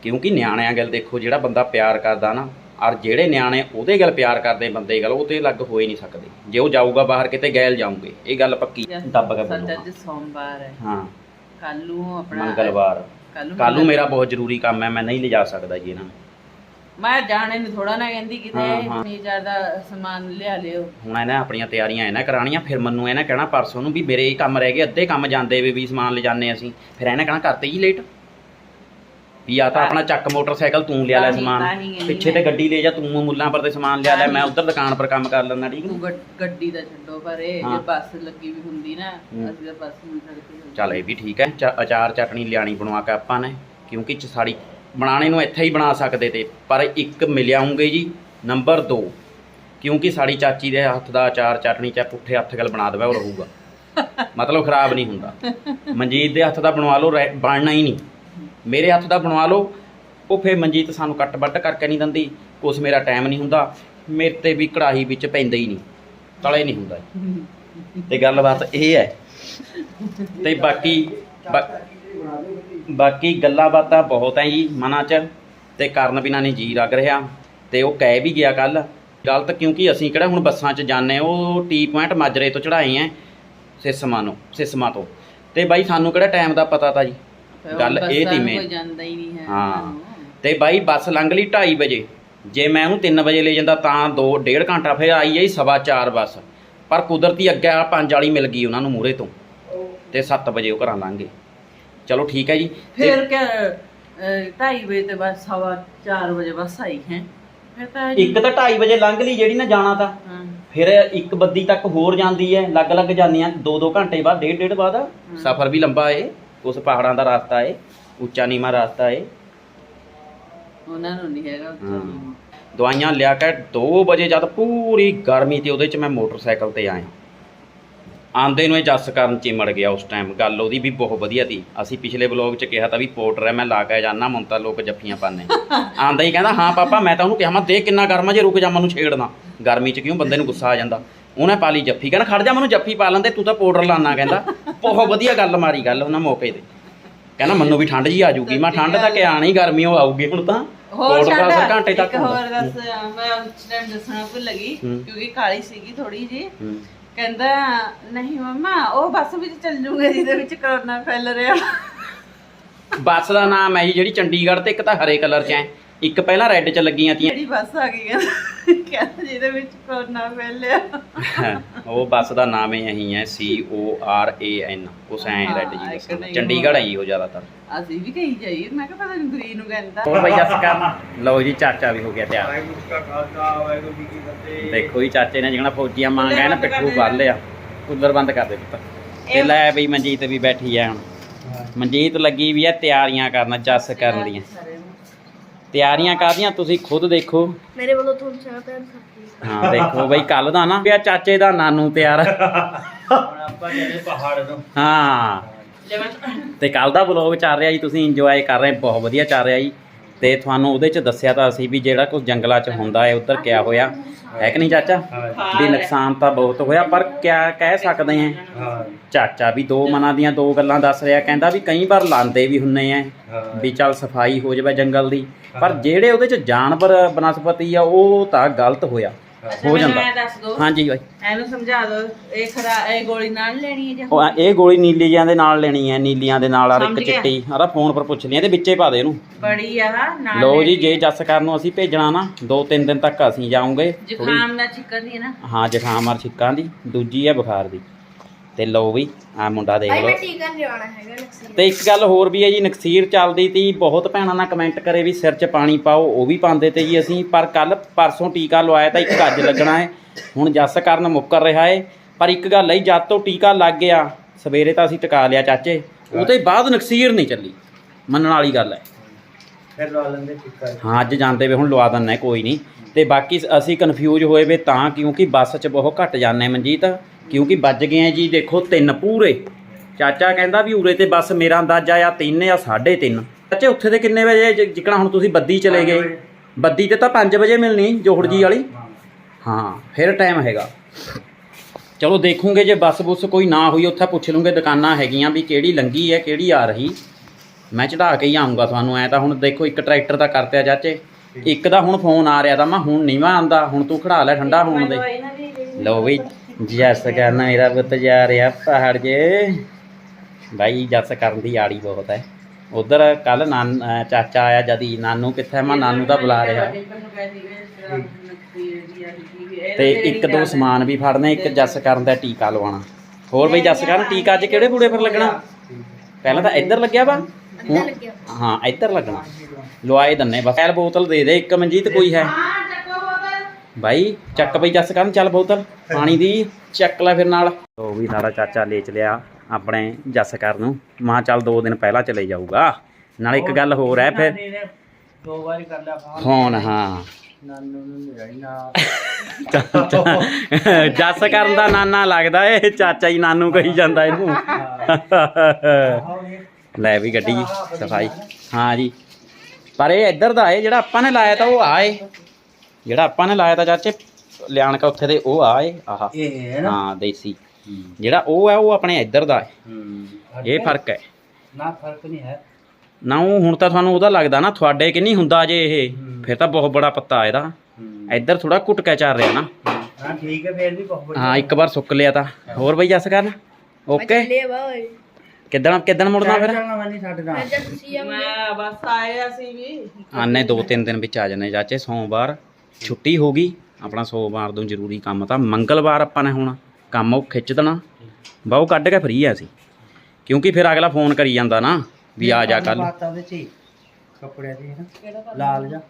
ਕਿਉਂਕਿ ਨਿਆਣਿਆਂ ਗੈਲ ਦੇਖੋ ਜਿਹੜਾ ਬੰਦਾ ਪਿਆਰ ਕਰਦਾ ਨਾ ਔਰ ਜਿਹੜੇ ਨਿਆਣੇ ਉਹਦੇ ਗੈਲ ਪਿਆਰ ਕਰਦੇ ਬੰਦੇ ਗੈਲ ਉਹ ਤੇ ਅਲੱਗ ਹੋ ਹੀ ਨਹੀਂ ਸਕਦੇ। ਜੇ ਉਹ ਜਾਊਗਾ ਬਾਹਰ ਕਿਤੇ ਗੈਲ ਜਾਊਗੇ। ਇਹ ਗੱਲ ਪੱਕੀ। ਦੱਬ ਕੇ ਸੱਚ ਬੋਲੂਗਾ ਅੱਜ ਸੋਮਵਾਰ ਹੈ। ਹਾਂ। ਕੱਲ ਨੂੰ ਆਪਣਾ ਮੰਗਲਵਾਰ। ਕੱਲ ਨੂੰ ਮੇਰਾ ਬਹੁਤ ਜ਼ਰੂਰੀ ਕੰਮ ਹੈ ਮੈਂ ਨਹੀਂ ਲਿਜਾ ਸਕਦਾ ਜੀ ਇਹਨਾਂ ਨੂੰ। ਮੈਂ ਜਾਣੇ ਨੂੰ ਥੋੜਾ ਨਾ ਕਹਿੰਦੀ ਕਿਤੇ। ਨਹੀਂ ਜ਼ਿਆਦਾ ਸਮਾਨ ਲਿਆ ਲਿਓ। ਹੁਣ ਇਹਨਾਂ ਆਪਣੀਆਂ ਤਿਆਰੀਆਂ ਇਹਨਾਂ ਕਰਾਣੀਆਂ ਫਿਰ ਮੈਨੂੰ ਇਹਨਾਂ ਕਹਿਣਾ ਪਰਸੋਂ ਨੂੰ ਵੀ ਮੇਰੇ ਇਹ ਕੰਮ ਰਹਿ ਗਏ ਅੱਧੇ ਕੰਮ ਜਾਂਦੇ ਵੀ ਵੀ ਸਮਾਨ ਲਿਜਾਣੇ ਅਸੀਂ। ਫਿਰ ਇਹਨਾਂ ਕਹਿਣਾ ਕਰਤੇ ਜੀ ਲੇਟ ਆ ਤਾਂ ਆਪਣਾ ਚੱਕ ਮੋਟਰਸਾਈਕਲ ਤੂੰ ਲਿਆ ਲੈ ਸਮਾਨ ਪਿੱਛੇ ਤੇ। ਗੱਡੀ ਲੈ ਜਾ ਤੂੰ ਮੁੱਲਾਂ ਪਰ ਤੇ ਸਮਾਨ ਲਿਆ ਲੈ ਮੈਂ ਉਧਰ ਦੁਕਾਨ ਪਰ ਕੰਮ ਕਰ ਲੈਂਦਾ ਠੀਕ ਨੀ? ਗੱਡ- ਦਾ ਛੱਡੋ ਪਰ ਇਹ। ਜੇ ਬੱਸ ਲੱਗੀ ਵੀ ਹੁੰਦੀ ਨਾ। ਅਸੀਂ ਤਾਂ ਬੱਸ ਨੂੰ ਛੱਡਦੇ ਚੱਲ ਇਹ ਵੀ ਠੀਕ ਹੈ ਚ- ਅਚਾਰ ਚਟਣੀ ਲਿਆਣੀ ਬਣਵਾ ਕੇ ਆਪਾਂ ਨੇ ਕਿਉਂਕਿ ਚ ਸਾੜੀ ਬਣਾਣੇ ਨੂੰ ਇੱਥੇ ਹੀ ਬਣਾ ਸਕਦੇ ਤੇ ਪਰ ਇੱਕ ਮਿਲਿਆਉਂਗੇ ਜੀ ਨੰਬਰ 2 ਕਿਉਂਕਿ ਸਾਡੀ ਚਾਚੀ ਦੇ ਹੱਥ ਦਾ ਅਚਾਰ ਚਟਣੀ ਚਾਹੇ ਪੁੱਠੇ ਹੱਥ ਗਲ ਬਣਾ ਦੇਵੇ ਉਹ ਰਹੂਗਾ ਮਤਲਬ ਖਰਾਬ ਨਹੀਂ ਹੁੰਦਾ ਮਨਜੀਤ ਦੇ ਹੱਥ ਦਾ ਬਣਵਾ ਲਓ ਬਣਨਾ ਹੀ ਨਹੀਂ ਮੇਰੇ ਹੱਥ ਦਾ ਬਣਵਾ ਲਓ। ਉਹ ਫੇਰ ਮਨਜੀਤ ਸਾਨੂੰ ਕੱਟ ਵੱਟ ਕਰਕੇ ਨਹੀਂ ਦਿੰਦੀ। ਕੁਛ ਮੇਰਾ ਟਾਈਮ ਨਹੀਂ ਹੁੰਦਾ। ਮੇਰੇ ਤੇ ਵੀ ਕੜਾਹੀ ਵਿੱਚ ਪੈਂਦਾ ਹੀ ਨਹੀਂ। ਤਲੇ ਨਹੀਂ ਹੁੰਦਾ। ਤੇ ਗੱਲਬਾਤ ਇਹ ਹੈ। ਤੇ ਬਾਕੀ ਬਾਕੀ ਗੱਲਾਂ ਬਾਤਾਂ ਬਹੁਤ ਹੈ ਜੀ ਮਨਾਂ 'ਚ। ਤੇ ਕਰਨ ਬਿਨਾਂ ਨਹੀਂ ਜੀ ਲੱਗ ਰਿਹਾ। ਤੇ ਉਹ ਕਹਿ ਵੀ ਗਿਆ ਕੱਲ, ਗਲਤ ਕਿਉਂਕਿ ਅਸੀਂ ਕਿਹੜਾ ਹੁਣ ਬੱਸਾਂ 'ਚ ਜਾਂਦੇ ਉਹ ਟੀ ਪੁਆਇੰਟ ਮਾਜਰੇ ਤੋਂ ਚੜਾਏ ਐ ਸਿਸਮਾ ਨੂੰ, ਸਿਸਮਾ ਤੋਂ। ਤੇ ਬਾਈ, ਸਾਨੂੰ ਕਿਹੜਾ ਟਾਈਮ ਦਾ ਪਤਾ ਤਾ ਜੀ? ਗੱਲ ਇਹ ਨੂੰ ਮੈਂ ਕੋਈ ਜਾਂਦਾ ਹੀ ਨਹੀਂ ਹੈ। ਹਾਂ। ਤੇ ਬਾਈ ਬੱਸ ਲੰਘ ਲਈ 2:30 ਵਜੇ। ਜੇ ਮੈਂ ਉਹਨੂੰ 3 ਵਜੇ ਲੈ ਜਾਂਦਾ ਤਾਂ 2 1.5 ਘੰਟਾ ਫਿਰ ਆਈ ਆਈ ਸਵਾ 4 ਬੱਸ। ਪਰ ਕੁਦਰਤੀ ਅੱਗੇ ਆ 5 ਵਾਲੀ ਮਿਲ ਗਈ ਉਹਨਾਂ ਨੂੰ ਮੂਰੇ ਤੋਂ। ਤੇ 7 ਵਜੇ ਉਹ ਘਰਾਂ ਲੰਘ। ਚਲੋ ਠੀਕ ਹੈ ਜੀ। ਫਿਰ ਕਿ 2:30 ਵਜੇ ਤੇ ਬਸ ਸਵਾ 4 ਵਜੇ ਬੱਸ ਆਈ ਹੈ। ਇੱਕ ਤਾਂ 2:30 ਵਜੇ ਲੰਘ ਲਈ ਜਿਹੜੀ ਨਾ ਜਾਣਾ ਤਾਂ। ਹਾਂ। ਫਿਰ ਇੱਕ ਬੱਦੀ ਤੱਕ ਹੋਰ ਜਾਂਦੀ ਹੈ ਲੱਗ ਲੱਗ ਜਾਂਦੀਆਂ। 2-2 ਘੰਟੇ ਬਾਅਦ ਡੇਢ ਡੇਢ ਬਾਅਦ ਸਫ਼ਰ ਵੀ ਲੰਬਾ ਏ। ਉਸ ਪਹਾੜਾਂ ਦਾ ਰਸਤਾ ਏ ਉੱਚਾ ਨੀਵਾਂ ਰਸਤਾ ਏ। ਉਹਨਾਂ ਨੂੰ ਨਹੀਂ ਹੈਗਾ ਹਾਂ। ਦਵਾਈਆਂ ਲਿਆ ਕੇ 2 ਵਜੇ ਜਦ ਪੂਰੀ ਗਰਮੀ ਤੇ ਉਹਦੇ ਚ ਮੈਂ ਮੋਟਰਸਾਈਕਲ ਤੇ ਆਇਆ। ਆਂਦੇ ਨੂੰ ਇਹ ਜੱਸ ਕਰਨ ਚਿਮੜ ਗਿਆ ਉਸ ਟਾਈਮ ਗੱਲ ਉਹਦੀ ਵੀ ਬਹੁਤ ਵਧੀਆ ਸੀ। ਅਸੀਂ ਪਿਛਲੇ ਵਲੌਗ ਚ ਕਿਹਾ ਤਾਂ ਵੀ ਪੋਰਟਰ ਹੈ ਮੈਂ ਲਾ ਕੇ ਜਾਣਾ ਮੁੰਤਾ ਲੋਕ ਜੱਫੀਆਂ ਪਾਣੇ ਆਂਦਾ ਹੀ ਕਹਿੰਦਾ ਹਾਂ ਪਾਪਾ ਮੈਂ ਤਾਂ ਉਹਨੂੰ ਕਿਹਾ ਮੈਂ ਦੇਖ ਕਿੰਨਾ ਗਰਮ ਆ ਜੇ ਰੁਕ ਜਾ ਮੈਨੂੰ ਛੇੜਨਾ। ਗਰਮੀ ਚ ਕਿਉਂ ਬੰਦੇ ਨੂੰ ਗੁੱਸਾ ਆ ਜਾਂਦਾ? ਉਹਨੇ ਪਾ ਲਈ ਜੱਫੀ। ਕਹਿੰਦਾ ਖੜ ਜਾ ਮੈਨੂੰ ਜੱਫੀ ਪਾ ਲੈਂਦੇ ਤੂੰ ਤਾਂ ਪਾਊਡਰ ਲਾਣਾ ਕਹਿੰਦਾ। ਬਹੁਤ ਵਧੀਆ ਗੱਲ ਮਾਰੀ ਗੱਲ ਉਹਨਾਂ ਮੌਕੇ ਤੇ। ਕਹਿੰਦਾ ਮੈਨੂੰ ਵੀ ਠੰਡ ਜੀ ਆ ਜੂਗੀ ਮੈਂ ਠੰਡ ਤਾਂ ਕਿ ਆਣੀ ਗਰਮੀ ਉਹ ਆਊਗੀ ਹੁਣ ਤਾਂ। ਹੋਰ ਛੱਡ ਘੰਟੇ ਤੱਕ। ਹੋਰ ਦੱਸ ਮੈਂ ਉਸ ਟਾਈਮ ਦੱਸਣਾ ਭੁੱਲ ਗਈ। ਕਿਉਂਕਿ ਕਾਲੀ ਸੀਗੀ ਥੋੜੀ ਜੀ। ਕਹਿੰਦਾ ਨਹੀਂ ਮਮਾ ਉਹ ਬੱਸ ਵਿੱਚ ਚੱਲ ਜੂਗੇ ਜਿਹਦੇ ਵਿੱਚ ਕਰੋਨਾ ਫੈਲ ਰਿਹਾ। ਬੱਸ ਦਾ ਨਾਮ ਹੈ ਜੀ ਜਿਹੜੀ ਚੰਡੀਗੜ੍ਹ ਤੇ ਇੱਕ ਤਾਂ ਹਰੇ ਕਲਰ 'ਚ ਹੈ। ਇੱਕ ਪਹਿਲਾਂ ਰੈੱਡ 'ਚ ਲੱਗੀਆਂ ਤੀਆਂ। ਜਿਹੜੀ ਬੱਸ ਆ ਗਈ ਕਹਿੰਦਾ ਜਿਹਦੇ ਵਿੱਚ ਕਰੋਨਾ ਫੈਲਿਆ। ਉਹ ਬੱਸ ਦਾ ਨਾਮ ਹੀ ਇਹੀ ਹੈ C O R A N ਉਸ ਐ ਰੈੱਡ ਜੀ ਨਹੀਂ ਚੰਡੀਗੜ੍ਹ ਹੈ ਜੀ ਉਹ ਜ਼ਿਆਦਾਤਰ। ਅਸੀਂ ਵੀ ਕਹੀ ਜਾਈ ਮੈਂ ਕਿਹਾ ਪਤਾ ਨਹੀਂ ਗਰੀ ਨੂੰ ਕਹਿੰਦਾ। ਹੋਰ ਬਈ ਜੱਸ ਕਰਨਾ ਲਓ ਜੀ ਚਾਚਾ ਵੀ ਹੋ ਗਿਆ ਤਿਆਰ। ਵਾਹਿਗੁਰੂ ਜੀ ਕਾ ਖਾਲਸਾ ਵਾਹਿਗੁਰੂ ਜੀ ਕੀ ਫਤਿਹ। ਦੇਖੋ ਜੀ ਚਾਚੇ ਨੇ ਜਿਹੜਾ ਫੌਜੀਆਂ ਮੰਗ ਆਇਆ ਨਾ ਪਿੱਠੂ। ਫੜ ਲਿਆ ਕੂਲਰ ਬੰਦ ਕਰ ਦੇ ਪੁੱਤ। ਤੇ ਲੈ ਬਈ ਮਨਜੀਤ ਵੀ ਬੈਠੀ ਆ ਹੁਣ। ਮਨਜੀਤ ਲੱਗੀ ਵੀ ਆ ਤਿਆਰੀਆਂ ਕਰਨ ਜੱਸ ਕਰਨ ਦੀਆਂ। ਤਿਆਰੀਆਂ ਕਰਦੀਆਂ ਤੁਸੀਂ ਖੁਦ ਦੇਖੋ। ਮੇਰੇ ਵੱਲੋਂ ਤੁਹਾਨੂੰ ਸਾਰਾ ਪਿਆਰ ਸਤਿ ਹਾਂ ਦੇਖੋ ਬਈ ਕੱਲ ਦਾ ਨਾ। ਪਿਆ ਚਾਚੇ ਦਾ ਨਾਨੂ ਤਿਆਰ। ਹੁਣ ਆਪਾਂ ਜਿਹੜੇ ਪਹਾੜ ਤੋਂ ਹਾਂ। ਤੇ ਕੱਲ ਦਾ ਵਲੌਗ ਚੱਲ ਰਿਹਾ ਜੀ ਤੁਸੀਂ ਇੰਜੋਏ ਕਰ ਰਹੇ ਬਹੁਤ ਵਧੀਆ ਚੱਲ ਰਿਹਾ ਜੀ। ਤੇ ਤੁਹਾਨੂੰ ਉਹਦੇ ਚ ਦੱਸਿਆ ਤਾਂ ਅਸੀਂ ਵੀ ਜਿਹੜਾ ਕੁਝ ਜੰਗਲਾਂ ਚ ਹੁੰਦਾ ਹੈ ਉੱਧਰ ਕਿਆ ਹੋਇਆ। ਹੈ ਕਿ ਨਹੀਂ ਚਾਚਾ? ਵੀ ਨੁਕਸਾਨ ਤਾਂ ਬਹੁਤ ਹੋਇਆ ਪਰ ਕਿਆ ਕਹਿ ਸਕਦੇ ਆ ਹਾਂ। ਚਾਚਾ ਵੀ ਦੋ ਮਨਾਂ ਦੀਆਂ ਦੋ ਗੱਲਾਂ ਦੱਸ ਰਿਹਾ ਕਹਿੰਦਾ ਵੀ ਕਈ ਵਾਰ ਲਾਂਦੇ ਵੀ ਹੁੰਨੇ ਆ ਵੀ ਚੱਲ ਸਫ਼ਾਈ ਹੋ ਜਾਵੇ ਜੰਗਲ ਦੀ ਪਰ ਜਿਹੜੇ ਉਹਦੇ ਚ ਜਾਨਵਰ ਬਨਸਪਤੀ ਆ ਉਹ ਤਾਂ ਗਲਤ ਹੋਇਆ। ਹੋ ਜਾਂਦਾ। ਮੈਂ ਦੱਸ ਦੋ। ਹਾਂਜੀ ਬਾਈ। ਇਹਨੂੰ ਸਮਝਾ ਦੋ ਇਹ ਖਰਾ ਇਹ ਗੋਲੀ ਨਾਲ ਲੈਣੀ ਹੈ ਜਾਂ ਉਹ ਆ- ਇਹ ਗੋਲੀ ਨੀਲੀਆਂ ਦੇ ਨਾਲ ਲੈਣੀ ਹੈ ਨੀਲੀਆਂ ਦੇ ਨਾਲ ਔਰ ਇੱਕ ਸਮਝ ਗਿਆ। ਚਿੱਟੀ। ਆਰਾ ਫੋਨ ਪਰ ਪੁੱਛ ਲਈ ਇਹਦੇ ਵਿੱਚੇ ਪਾ ਦੇ ਇਹਨੂੰ। ਬੜੀ ਆ ਨਾਲ ਲੋ ਜੀ ਲੈਣੀ ਜੇ ਹੈ। ਜੱਸ ਕਰਨ ਨੂੰ ਅਸੀਂ ਭੇਜਣਾ ਨਾ ਦੋ ਤਿੰਨ ਦਿਨ ਤੱਕ ਅਸੀਂ ਜਾਵਾਂਗੇ ਥੋੜੀ ਜ਼ੁਕਾਮ ਨਾਲ ਚਿਕਨ ਦੀ ਹੈ ਨਾ। ਹਾਂ ਜ਼ੁਕਾਮ ਔਰ ਛਿੱਕਾਂ ਦੀ ਦੂਜੀ ਹੈ ਬੁਖਾਰ ਦੀ। ਤੇ ਲੋ ਵੀ ਆ ਮੁੰਡਾ ਦੇਖ ਭਾਈ ਲਓ। ਮੈਂ ਟੀਕਾ ਨਹੀਂ ਲਵਾਉਣਾ ਹੈਗਾ ਨਕਸੀ ਤੇ ਇੱਕ ਗੱਲ ਹੋਰ ਵੀ ਹੈ ਜੀ ਨਕਸੀਰ ਚੱਲਦੀ ਤੀ ਬਹੁਤ ਭੈਣਾਂ ਨਾਲ ਕਮੈਂਟ ਕਰੇ ਵੀ ਸਿਰ 'ਚ ਪਾਣੀ ਪਾਓ ਉਹ ਵੀ ਪਾਉਂਦੇ ਤੇ ਜੀ ਅਸੀਂ ਪਰ ਕੱਲ ਪਰਸੋਂ ਟੀਕਾ ਲਵਾਇਆ ਤਾਂ ਇੱਕ ਅੱਜ ਲੱਗਣਾ ਹੈ। ਹੁਣ ਜੱਸ ਕਰਨ ਮੁੱਕਰ ਰਿਹਾ ਹੈ। ਪਰ ਇੱਕ ਗੱਲ ਹੈ ਜੀ, ਜਦ ਤੋਂ ਟੀਕਾ ਲੱਗ ਗਿਆ ਸਵੇਰੇ ਤਾਂ ਅਸੀਂ ਟਿਕਾ ਲਿਆ ਚਾਚੇ। ਉਹ ਤੋਂ ਬਾਅਦ ਨਕਸੀਰ ਨਹੀਂ ਚੱਲੀ। ਮੰਨਣ ਵਾਲੀ ਗੱਲ ਹੈ। ਫਿਰ ਲਾ ਲੈਂਦੇ ਟਿੱਕਾ। ਹਾਂ ਅੱਜ ਜਾਂਦੇ ਵੇ ਹੁਣ ਲਵਾ ਦਿੰਨਾ ਕੋਈ ਨਹੀਂ। ਤੇ ਬਾਕੀ ਸ- ਅਸੀਂ ਕਨਫਿਊਜ਼ ਹੋਏ ਵੇ ਤਾਂ ਕਿਉਂਕਿ ਬੱਸ 'ਚ ਬਹੁਤ ਘੱਟ ਜਾਂਦੇ ਮਨਜੀਤ। ਕਿਉਂਕਿ ਵੱਜ ਗਏ ਆ ਜੀ ਦੇਖੋ ਤਿੰਨ ਪੂਰੇ। ਚਾਚਾ ਕਹਿੰਦਾ ਵੀ ਉਰੇ ਤੇ ਬੱਸ ਮੇਰਾ ਅੰਦਾਜ਼ਾ ਆ 3 ਜਾਂ 3:30 ਚਾਚੇ ਉੱਥੇ ਤੇ ਕਿੰਨੇ ਵਜੇ ਜਿੱਕਣਾ ਹੁਣ ਤੁਸੀਂ ਬੱਦੀ ਚਲੇ ਗਏ? ਬੱਦੀ ਤੇ ਤਾਂ 5 ਵਜੇ ਮਿਲਣੀ ਜੋਹੜ ਜੀ ਵਾਲੀ? ਹਾਂ। ਫਿਰ ਟਾਈਮ ਹੈਗਾ। ਚਲੋ ਦੇਖੂਗੇ ਜੇ ਬੱਸ ਬੁੱਸ ਕੋਈ ਨਾ ਹੋਈ ਉੱਥੇ ਪੁੱਛ ਲੂੰਗੇ ਦੁਕਾਨਾਂ ਹੈਗੀਆਂ ਵੀ ਕਿਹੜੀ ਲੰਗੀ ਹੈ ਕਿਹੜੀ ਆ ਰਹੀ। ਮੈਂ ਚੜਾ ਕੇ ਹੀ ਆਉਂਗਾ ਤੁਹਾਨੂੰ ਐ ਤਾਂ ਹੁਣ ਦੇਖੋ ਇੱਕ ਟਰੈਕਟਰ ਦਾ ਕਰਤਿਆ ਚਾਚੇ। ਇੱਕ ਦਾ ਹੁਣ ਫੋਨ ਆ ਰਿਹਾ ਤਾਂ ਮੈਂ ਹੁਣ ਨਹੀਂ ਮੈਂ ਆਂਦਾ ਹੁਣ ਤੂੰ ਖੜਾ ਲੈ ਠੰਡਾ ਹੋਣ ਦੇ। ਦੀ ਲਓ ਵੀ। ਜੱਸ ਕਰਨਾ ਮੇਰਾ ਪੁੱਤ ਜਾ ਰਿਹਾ ਪਹਾੜ ਜੇ। ਭਾਈ ਜੱਸ ਕਰਨ ਦੀ ਆੜੀ ਬਹੁਤ ਹੈ। ਉਧਰ ਕੱਲ ਨਾਨ ਚਾਚਾ ਆਇਆ ਜਦੀ। ਨਾਨੂ ਕਿੱਥੇ ਮੈਂ ਨਾਨੂ ਦਾ ਬੁਲਾ ਰਿਹਾ। ਤੇ ਇੱਕ ਦੋ ਸਮਾਨ ਵੀ ਫੜਨੇ ਇੱਕ ਜੱਸ ਕਰਨ ਦਾ ਟੀਕਾ ਲਵਾਉਣਾ। ਹੋਰ ਬਈ ਜੱਸ ਕਰਨ ਟੀਕਾ ਅੱਜ ਕਿਹੜੇ ਬੂੜੇ ਪਰ ਲੱਗਣਾ? ਪਹਿਲਾਂ ਤਾਂ ਇੱਧਰ ਲੱਗਿਆ ਵਾ। ਹਾਂ ਇੱਧਰ ਲੱਗਣਾ। ਲਵਾਏ ਦੰਨੇ ਬਸ। ਐਲ ਬੋਤਲ ਦੇ ਦੇ ਇੱਕ ਮਨਜੀਤ ਕੋਈ ਹੈ ਭਾਈ ਚੱਕ ਬਈ ਜੱਸ ਕਰਨ ਚੱਲ ਬੋਤਲ। ਪਾਣੀ ਦੀ ਚੱਕ ਲੈ ਫਿਰ ਨਾਲ। ਉਹ ਵੀ ਸਾਡਾ ਚਾਚਾ ਲੈ ਚਲਿਆ ਆਪਣੇ ਜੱਸ ਕਰ ਨੂੰ। ਮਾਂ ਚੱਲ ਦੋ ਦਿਨ ਪਹਿਲਾਂ ਚਲੇ ਜਾਊਗਾ। ਨਾਲ ਇੱਕ ਗੱਲ ਹੋਰ ਹੈ ਫਿਰ। ਨਾਨੀ ਨੇ ਦੋ ਵਾਰੀ ਕਰ ਲਿਆ ਫੋਨ। ਫੋਨ ਹਾਂ। ਨਾਨੂ ਨੂੰ ਮਿਲਣੀ ਨਾ ਜੱਸ ਕਰਨ ਦਾ ਨਾਨਾ ਲੱਗਦਾ ਏ। ਚਾਚਾ ਹੀ ਨਾਨੂ ਕਹੀ ਜਾਂਦਾ ਇਹਨੂੰ। ਲੈ ਵੀ ਗੱਡੀ ਸਫ਼ਾਈ। ਹਾਂ ਜੀ। ਪਰ ਇਹ ਇੱਧਰ ਦਾ ਏ ਜਿਹੜਾ ਆਪਾਂ ਨੇ ਲਾਇਆ ਤਾਂ ਉਹ ਆ ਏ। ਜਿਹੜਾ ਆਪਾਂ ਨੇ ਲਾਇਆ ਤਾਂ ਚਾਚੇ ਲਿਆਣ ਕੇ ਉੱਥੇ ਦੇ ਉਹ ਆ ਏ ਆਹ। ਇਹ ਹੈ ਨਾ? ਹਾਂ ਦੇਸੀ। ਜਿਹੜਾ ਉਹ ਹੈ ਉਹ ਆਪਣੇ ਇੱਧਰ ਦਾ ਹੈ। ਹੂੰ। ਇਹ ਫ਼ਰਕ ਹੈ। ਨਾ ਫ਼ਰਕ ਨਹੀਂ ਹੈ। ਨਾ ਉਹ ਹੁਣ ਤਾਂ ਤੁਹਾਨੂੰ ਉਹਦਾ ਲੱਗਦਾ ਨਾ ਤੁਹਾਡੇ ਕਿ ਨਹੀਂ ਹੁੰਦਾ ਜੇ ਇਹ। ਫਿਰ ਤਾਂ ਬਹੁਤ ਬੜਾ ਪੱਤਾ ਇਹਦਾ। ਇੱਧਰ ਥੋੜਾ ਕੁੱਟਕਾ ਚੱਲ ਰਿਹਾ ਨਾ। ਹਾਂ ਠੀਕ ਹੈ ਫਿਰ ਵੀ ਬਹੁਤ ਵਧੀਆ। ਹਾਂ ਇੱਕ ਵਾਰ ਸੁੱਕ ਲਿਆ ਤਾਂ। ਹੋਰ ਬਈ ਜੱਸ ਕਰਨ? ਓਕੇ? ਕਿੱਦਣ ਕਿੱਦਣ ਮੁੜਨਾ ਫਿਰ? ਮੈਂ ਬਸ ਆਏ ਅਸੀਂ ਵੀ। ਆਨੇ ਦੋ ਤਿੰਨ ਦਿਨ ਵਿੱਚ ਆ ਜਾਣੇ ਚਾਚੇ ਸੋਮਵਾਰ। ਛੁੱਟੀ ਹੋ ਗਈ ਆਪਣਾ ਸੋਮਵਾਰ ਤੋਂ ਜ਼ਰੂਰੀ ਕੰਮ ਤਾਂ ਮੰਗਲਵਾਰ ਆਪਾਂ ਨੇ ਹੁਣ ਕੰਮ ਉਹ ਖਿੱਚ ਦੇਣਾ ਬਾਹੂ ਕੱਢ ਕੇ ਫਰੀ ਆ ਅਸੀਂ। ਕਿਉਂਕਿ ਫਿਰ ਅਗਲਾ ਫੋਨ ਕਰੀ ਜਾਂਦਾ ਨਾ ਵੀ ਆ ਜਾ ਕੱਲ ਬਾਤ ਉਹਦੇ ਚ ਹੀ। ਕੱਪੜਿਆਂ ਦੀ ਹੈ ਨਾ ਲਾਲ ਜਾ।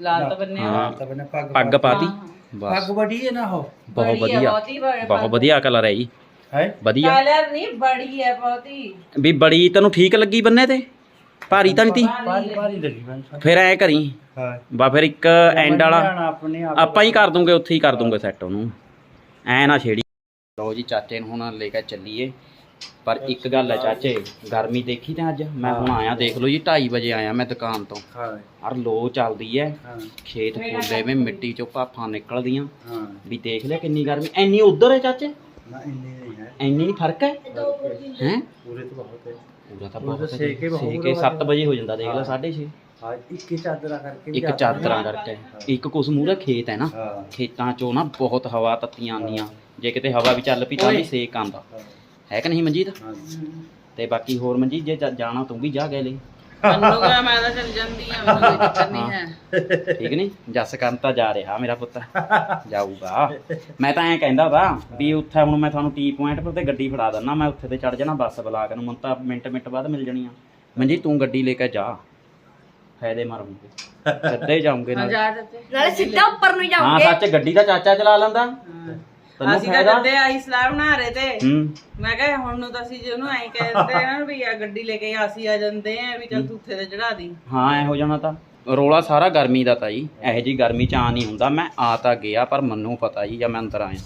ਲਾਲ ਤਾਂ ਬੰਨੇ ਹਾਂ ਤਾਂ ਬਨੇ ਪੱਗ ਪੱਗ ਪਾਤੀ। ਪੱਗ ਬਸ। ਬੜੀ ਹੈ ਨਾ ਉਹ? ਬਹੁਤ ਵਧੀਆ। ਬਹੁਤ ਹੀ ਬੜੀ ਬਹੁਤ ਵਧੀਆ ਕਲਰ ਹੈ ਜੀ। ਹੈ? ਵਧੀਆ। ਕਲਰ ਨਹੀਂ ਬੜੀ ਹੈ ਬਹੁਤ ਹੀ। ਵੀ ਬੜੀ ਤੈਨੂੰ ਠੀਕ ਲੱਗੀ ਬੰਨੇ ਤੇ? ਭਾਰੀ ਤਾਂ ਨਹੀਂ ਤੀ? ਲੱਗੀ ਮੈਨੂੰ ਫਿਰ ਐ ਕਰੀ। ਹਾਂ ਬਾ ਫਿਰ ਇੱਕ ਐਂਡ ਵਾਲਾ ਆਪਣੇ ਆਪ ਆਪਾਂ ਹੀ ਕਰ ਦੂੰਗੇ ਉੱਥੇ ਹੀ ਕਰ ਦੂੰਗੇ ਸੈੱਟ ਉਹਨੂੰ। ਐ ਨਾ ਛੇੜੀ। ਲਓ ਜੀ ਚਾਚੇ ਨੂੰ ਹੁਣ ਲੈ ਕੇ ਚੱਲੀਏ। ਪਰ ਇੱਕ ਗੱਲ ਹੈ ਚਾਚੇ ਗਰਮੀ ਦੇਖੀ ਤਾਂ ਅੱਜ? ਮੈਂ ਹੁਣ ਆਇਆ ਦੇਖ ਲਓ ਜੀ 2:30 ਵਜੇ ਆਇਆ ਮੈਂ ਦੁਕਾਨ ਤੋਂ। ਹਾਂ। ਔਰ ਲੋ ਚੱਲਦੀ ਹੈ ਹਾਂ। ਖੇਤ ਫੁੱਲੇ ਵੇ ਮਿੱਟੀ ਚੋਂ ਭਾਫਾਂ ਨਿਕਲਦੀਆਂ। ਹਾਂ। ਵੀ ਦੇਖ ਲਿਆ ਕਿੰਨੀ ਗਰਮੀ। ਐਨੀ ਉਧਰ ਹੈ ਚਾਚੇ? ਨਾ ਇੰਨੀ ਨਹੀਂ ਹੈ। ਐਨੀ ਨਹੀਂ ਫ਼ਰਕ ਹੈ ਹੈ? ਪੂਰੇ ਤੋਂ ਬਹੁਤ ਹੈ ਪੂਰਾ ਤਾਂ ਬਹੁਤ ਕੇ ਕੇ 7 ਵਜੇ ਹੋ ਜਾਂਦਾ ਦੇਖ ਲੈ 6:30 ਹਾਂ ਇੱਕ ਹੀ ਚਾਦਰਾਂ ਕਰਕੇ ਵੀ ਇੱਕ ਜ਼ਿਆਦਾ ਚਾਦਰਾਂ ਕਰਕੇ। ਇੱਕ ਕੁਸ ਮੂਹਰੇ ਖੇਤ ਹੈ ਨਾ। ਹਾਂ। ਖੇਤਾਂ ਚੋਂ ਨਾ ਬਹੁਤ ਹਵਾ ਤੱਤੀਆਂ ਆਉਂਦੀਆਂ। ਜੇ ਕਿਤੇ ਹਵਾ ਵੀ ਚੱਲ ਪਈ ਤਾਂ ਵੀ ਸੇਕ ਆਉਂਦਾ। ਹਾਂ, ਹੈ ਕਿ ਨਹੀਂ ਮਨਜੀਤ? ਹਾਂ ਤੇ ਬਾਕੀ ਹੋਰ ਮਨਜੀਤ ਜੇ ਜਾ- ਜਾਣਾ ਤੂੰ ਵੀ ਜਾ ਗਏ ਲਈ। ਮੰਨੂਗਾ ਮੈਂ ਤਾਂ ਚੱਲ ਜਾਂਦੀ ਆ ਮੈਨੂੰ ਕੋਈ ਚੱਕਰ ਨਹੀਂ ਹੈ। ਠੀਕ ਨਹੀਂ? ਜੱਸ ਕਰਨ ਤਾਂ ਜਾ ਰਿਹਾ ਮੇਰਾ ਪੁੱਤ। ਜਾਊਗਾ। ਮੈਂ ਤਾਂ ਐਂ ਕਹਿੰਦਾ ਵਾ ਵੀ ਉੱਥੇ ਹੁਣ ਮੈਂ ਤੁਹਾਨੂੰ ਟੀ ਪੁਆਇੰਟ ਪਰ ਤੇ ਗੱਡੀ ਫੜਾ ਦਿੰਦਾ। ਮੈਂ ਉੱਥੇ ਤੇ ਚੜ ਜਾਣਾ ਬੱਸ ਬੁਲਾ ਕੇ ਨੂੰ। ਮੈਨੂੰ ਤਾਂ ਮਿੰਟ ਮਿੰਟ ਬਾਅਦ ਮਿਲ ਜਾਣੀ ਆ। ਮਨਜੀਤ ਤੂੰ ਗੱਡੀ ਲੈ ਕੇ ਜਾ। ਫਾਇਦੇ ਮਾਰੂਗੇ। ਸਿੱਧੇ ਜਾਉਂਗੇ ਨਾਲ। ਜਾ ਨਾਲੇ ਸਿੱਧਾ ਉੱਪਰ ਨੂੰ ਹਾਂ ਜਾਓਗੇ ਸੱਚ ਗੱਡੀ ਦਾ ਚਾਚਾ ਚਲਾ ਲੈਂਦਾ। ਤੈਨੂੰ ਅਸੀਂ ਫਾਇਦਾ? ਕਹਿੰਦੇ ਆਈ ਸਲਾਹ ਬਣਾ ਰਹੇ ਤੇ। ਹੂੰ। ਮੈਂ ਕਿਹਾ ਹੁਣ ਨੂੰ ਤਾਂ ਅਸੀਂ ਜੇ ਉਹਨੂੰ ਐਂ ਕਹਿੰਦੇ ਆ ਨਾ ਵੀ ਆ ਗੱਡੀ ਲੈ ਕੇ ਅਸੀਂ ਆ ਜਾਂਦੇ ਆ ਵੀ ਚੱਲ ਤੂੰ ਉੱਥੇ ਤੇ ਚੜਾ ਦੀ। ਹਾਂ ਐ ਹੋ ਜਾਣਾ ਤਾਂ। ਰੋਲਾ ਸਾਰਾ ਗਰਮੀ ਦਾ ਤਾਂ ਜੀ। ਇਹੋ ਜੀ ਗਰਮੀ ਚ ਆ ਨਹੀਂ ਹੁੰਦਾ। ਮੈਂ ਆ ਤਾਂ ਗਿਆ ਪਰ ਮੈਨੂੰ ਪਤਾ ਜੀ ਜਦ ਮੈਂ ਅੰਦਰ ਆਇਆ।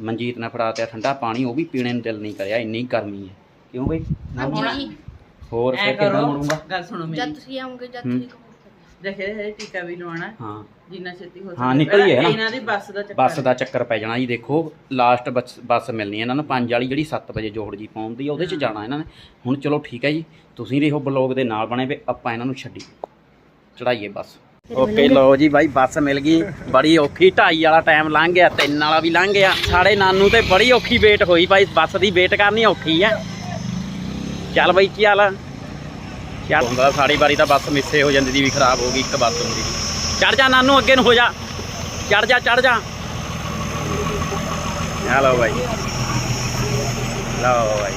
ਮਨਜੀਤ ਨੇ ਫੜਾ ਤਿਆ ਠੰਡਾ ਪਾਣੀ ਉਹ ਵੀ ਪੀਣੇ ਨੂੰ ਦਿਲ ਨਹੀਂ ਕਰਿਆ। ਇੰਨੀ ਗਰਮੀ ਹੈ। ਕਿਉਂ ਬਈ? ਹੋਰ ਐ ਫਿਰ ਕਿੱਦਾਂ ਕਰੋ ਮੁੜੂੰਗਾ? ਗੱਲ ਸੁਣੋ ਜਦ ਮੇਰੀ ਤੁਸੀਂ ਆਉਂਗੇ ਜਦ ਹੂੰ। ਤੁਸੀਂ ਕਹੋਗੇ ਦੇਖੇ ਇਹ ਟੀਕਾ ਵੀ ਲਵਾਉਣਾ। ਹਾਂ। ਜਿੰਨਾ ਛੇਤੀ ਹੋ ਹਾਂ, ਨਿਕਲੀ ਹੈ ਨਾ। ਇਹਨਾਂ ਦੀ ਬੱਸ ਦਾ ਚੱਕਰ ਬੱਸ ਦਾ ਚੱਕਰ ਪੈ ਜਾਣਾ ਜੀ ਦੇਖੋ ਲਾਸਟ ਬੱਸ ਬੱਸ ਮਿਲਣੀ ਹੈ ਇਹਨਾਂ ਨੂੰ। 5 ਵਾਲੀ ਜਿਹੜੀ 7 ਵਜੇ ਜੋੜ ਜੀ ਪਹੁੰਚਦੀ ਆ ਉਹਦੇ 'ਚ ਜਾਣਾ ਇਹਨਾਂ ਨੇ। ਹੁਣ ਚਲੋ ਠੀਕ ਹੈ ਜੀ ਤੁਸੀਂ ਰਹੋ ਬਲੌਗ ਦੇ ਨਾਲ ਬਣੇ ਵੇ ਆਪਾਂ ਇਹਨਾਂ ਨੂੰ ਛੱਡੀ। ਚੜਾਈਏ ਬੱਸ। ਓਕੇ ਲਓ ਜੀ ਬਾਈ ਬੱਸ ਮਿਲ ਗਈ। ਬੜੀ ਔਖੀ ਢਾਈ ਵਾਲਾ ਟਾਈਮ ਲੰਘ ਗਿਆ ਤਿੰਨ ਵਾਲਾ ਵੀ ਲੰਘ ਗਿਆ। ਸਾਡੇ ਨਾਨੂ ਤੇ ਬੜੀ ਔਖੀ ਵੇਟ ਹੋਈ ਬਾਈ ਬੱਸ ਦੀ ਵੇਟ ਕਰਨੀ ਔਖੀ ਆ। ਚੱਲ ਬਾਈ, ਕੀ ਹਾਲ ਆ? ਚੱਲ। ਹੁੰਦਾ ਸਾਡੀ ਵਾਰੀ ਤਾਂ ਬੱਸ ਮਿੱਸੇ ਹੋ ਜਾਂਦੀ ਦੀ ਵੀ ਖਰਾਬ ਹੋ ਗਈ, ਇੱਕ ਬੱਸ ਹੁੰਦੀ ਚੜ ਜਾ ਨਾਨੂ, ਅੱਗੇ ਨੂੰ ਹੋ ਜਾ। ਚੜ ਜਾ ਚੜ ਜਾ। ਆ ਲਓ ਬਾਈ। ਲਓ ਬਾਈ।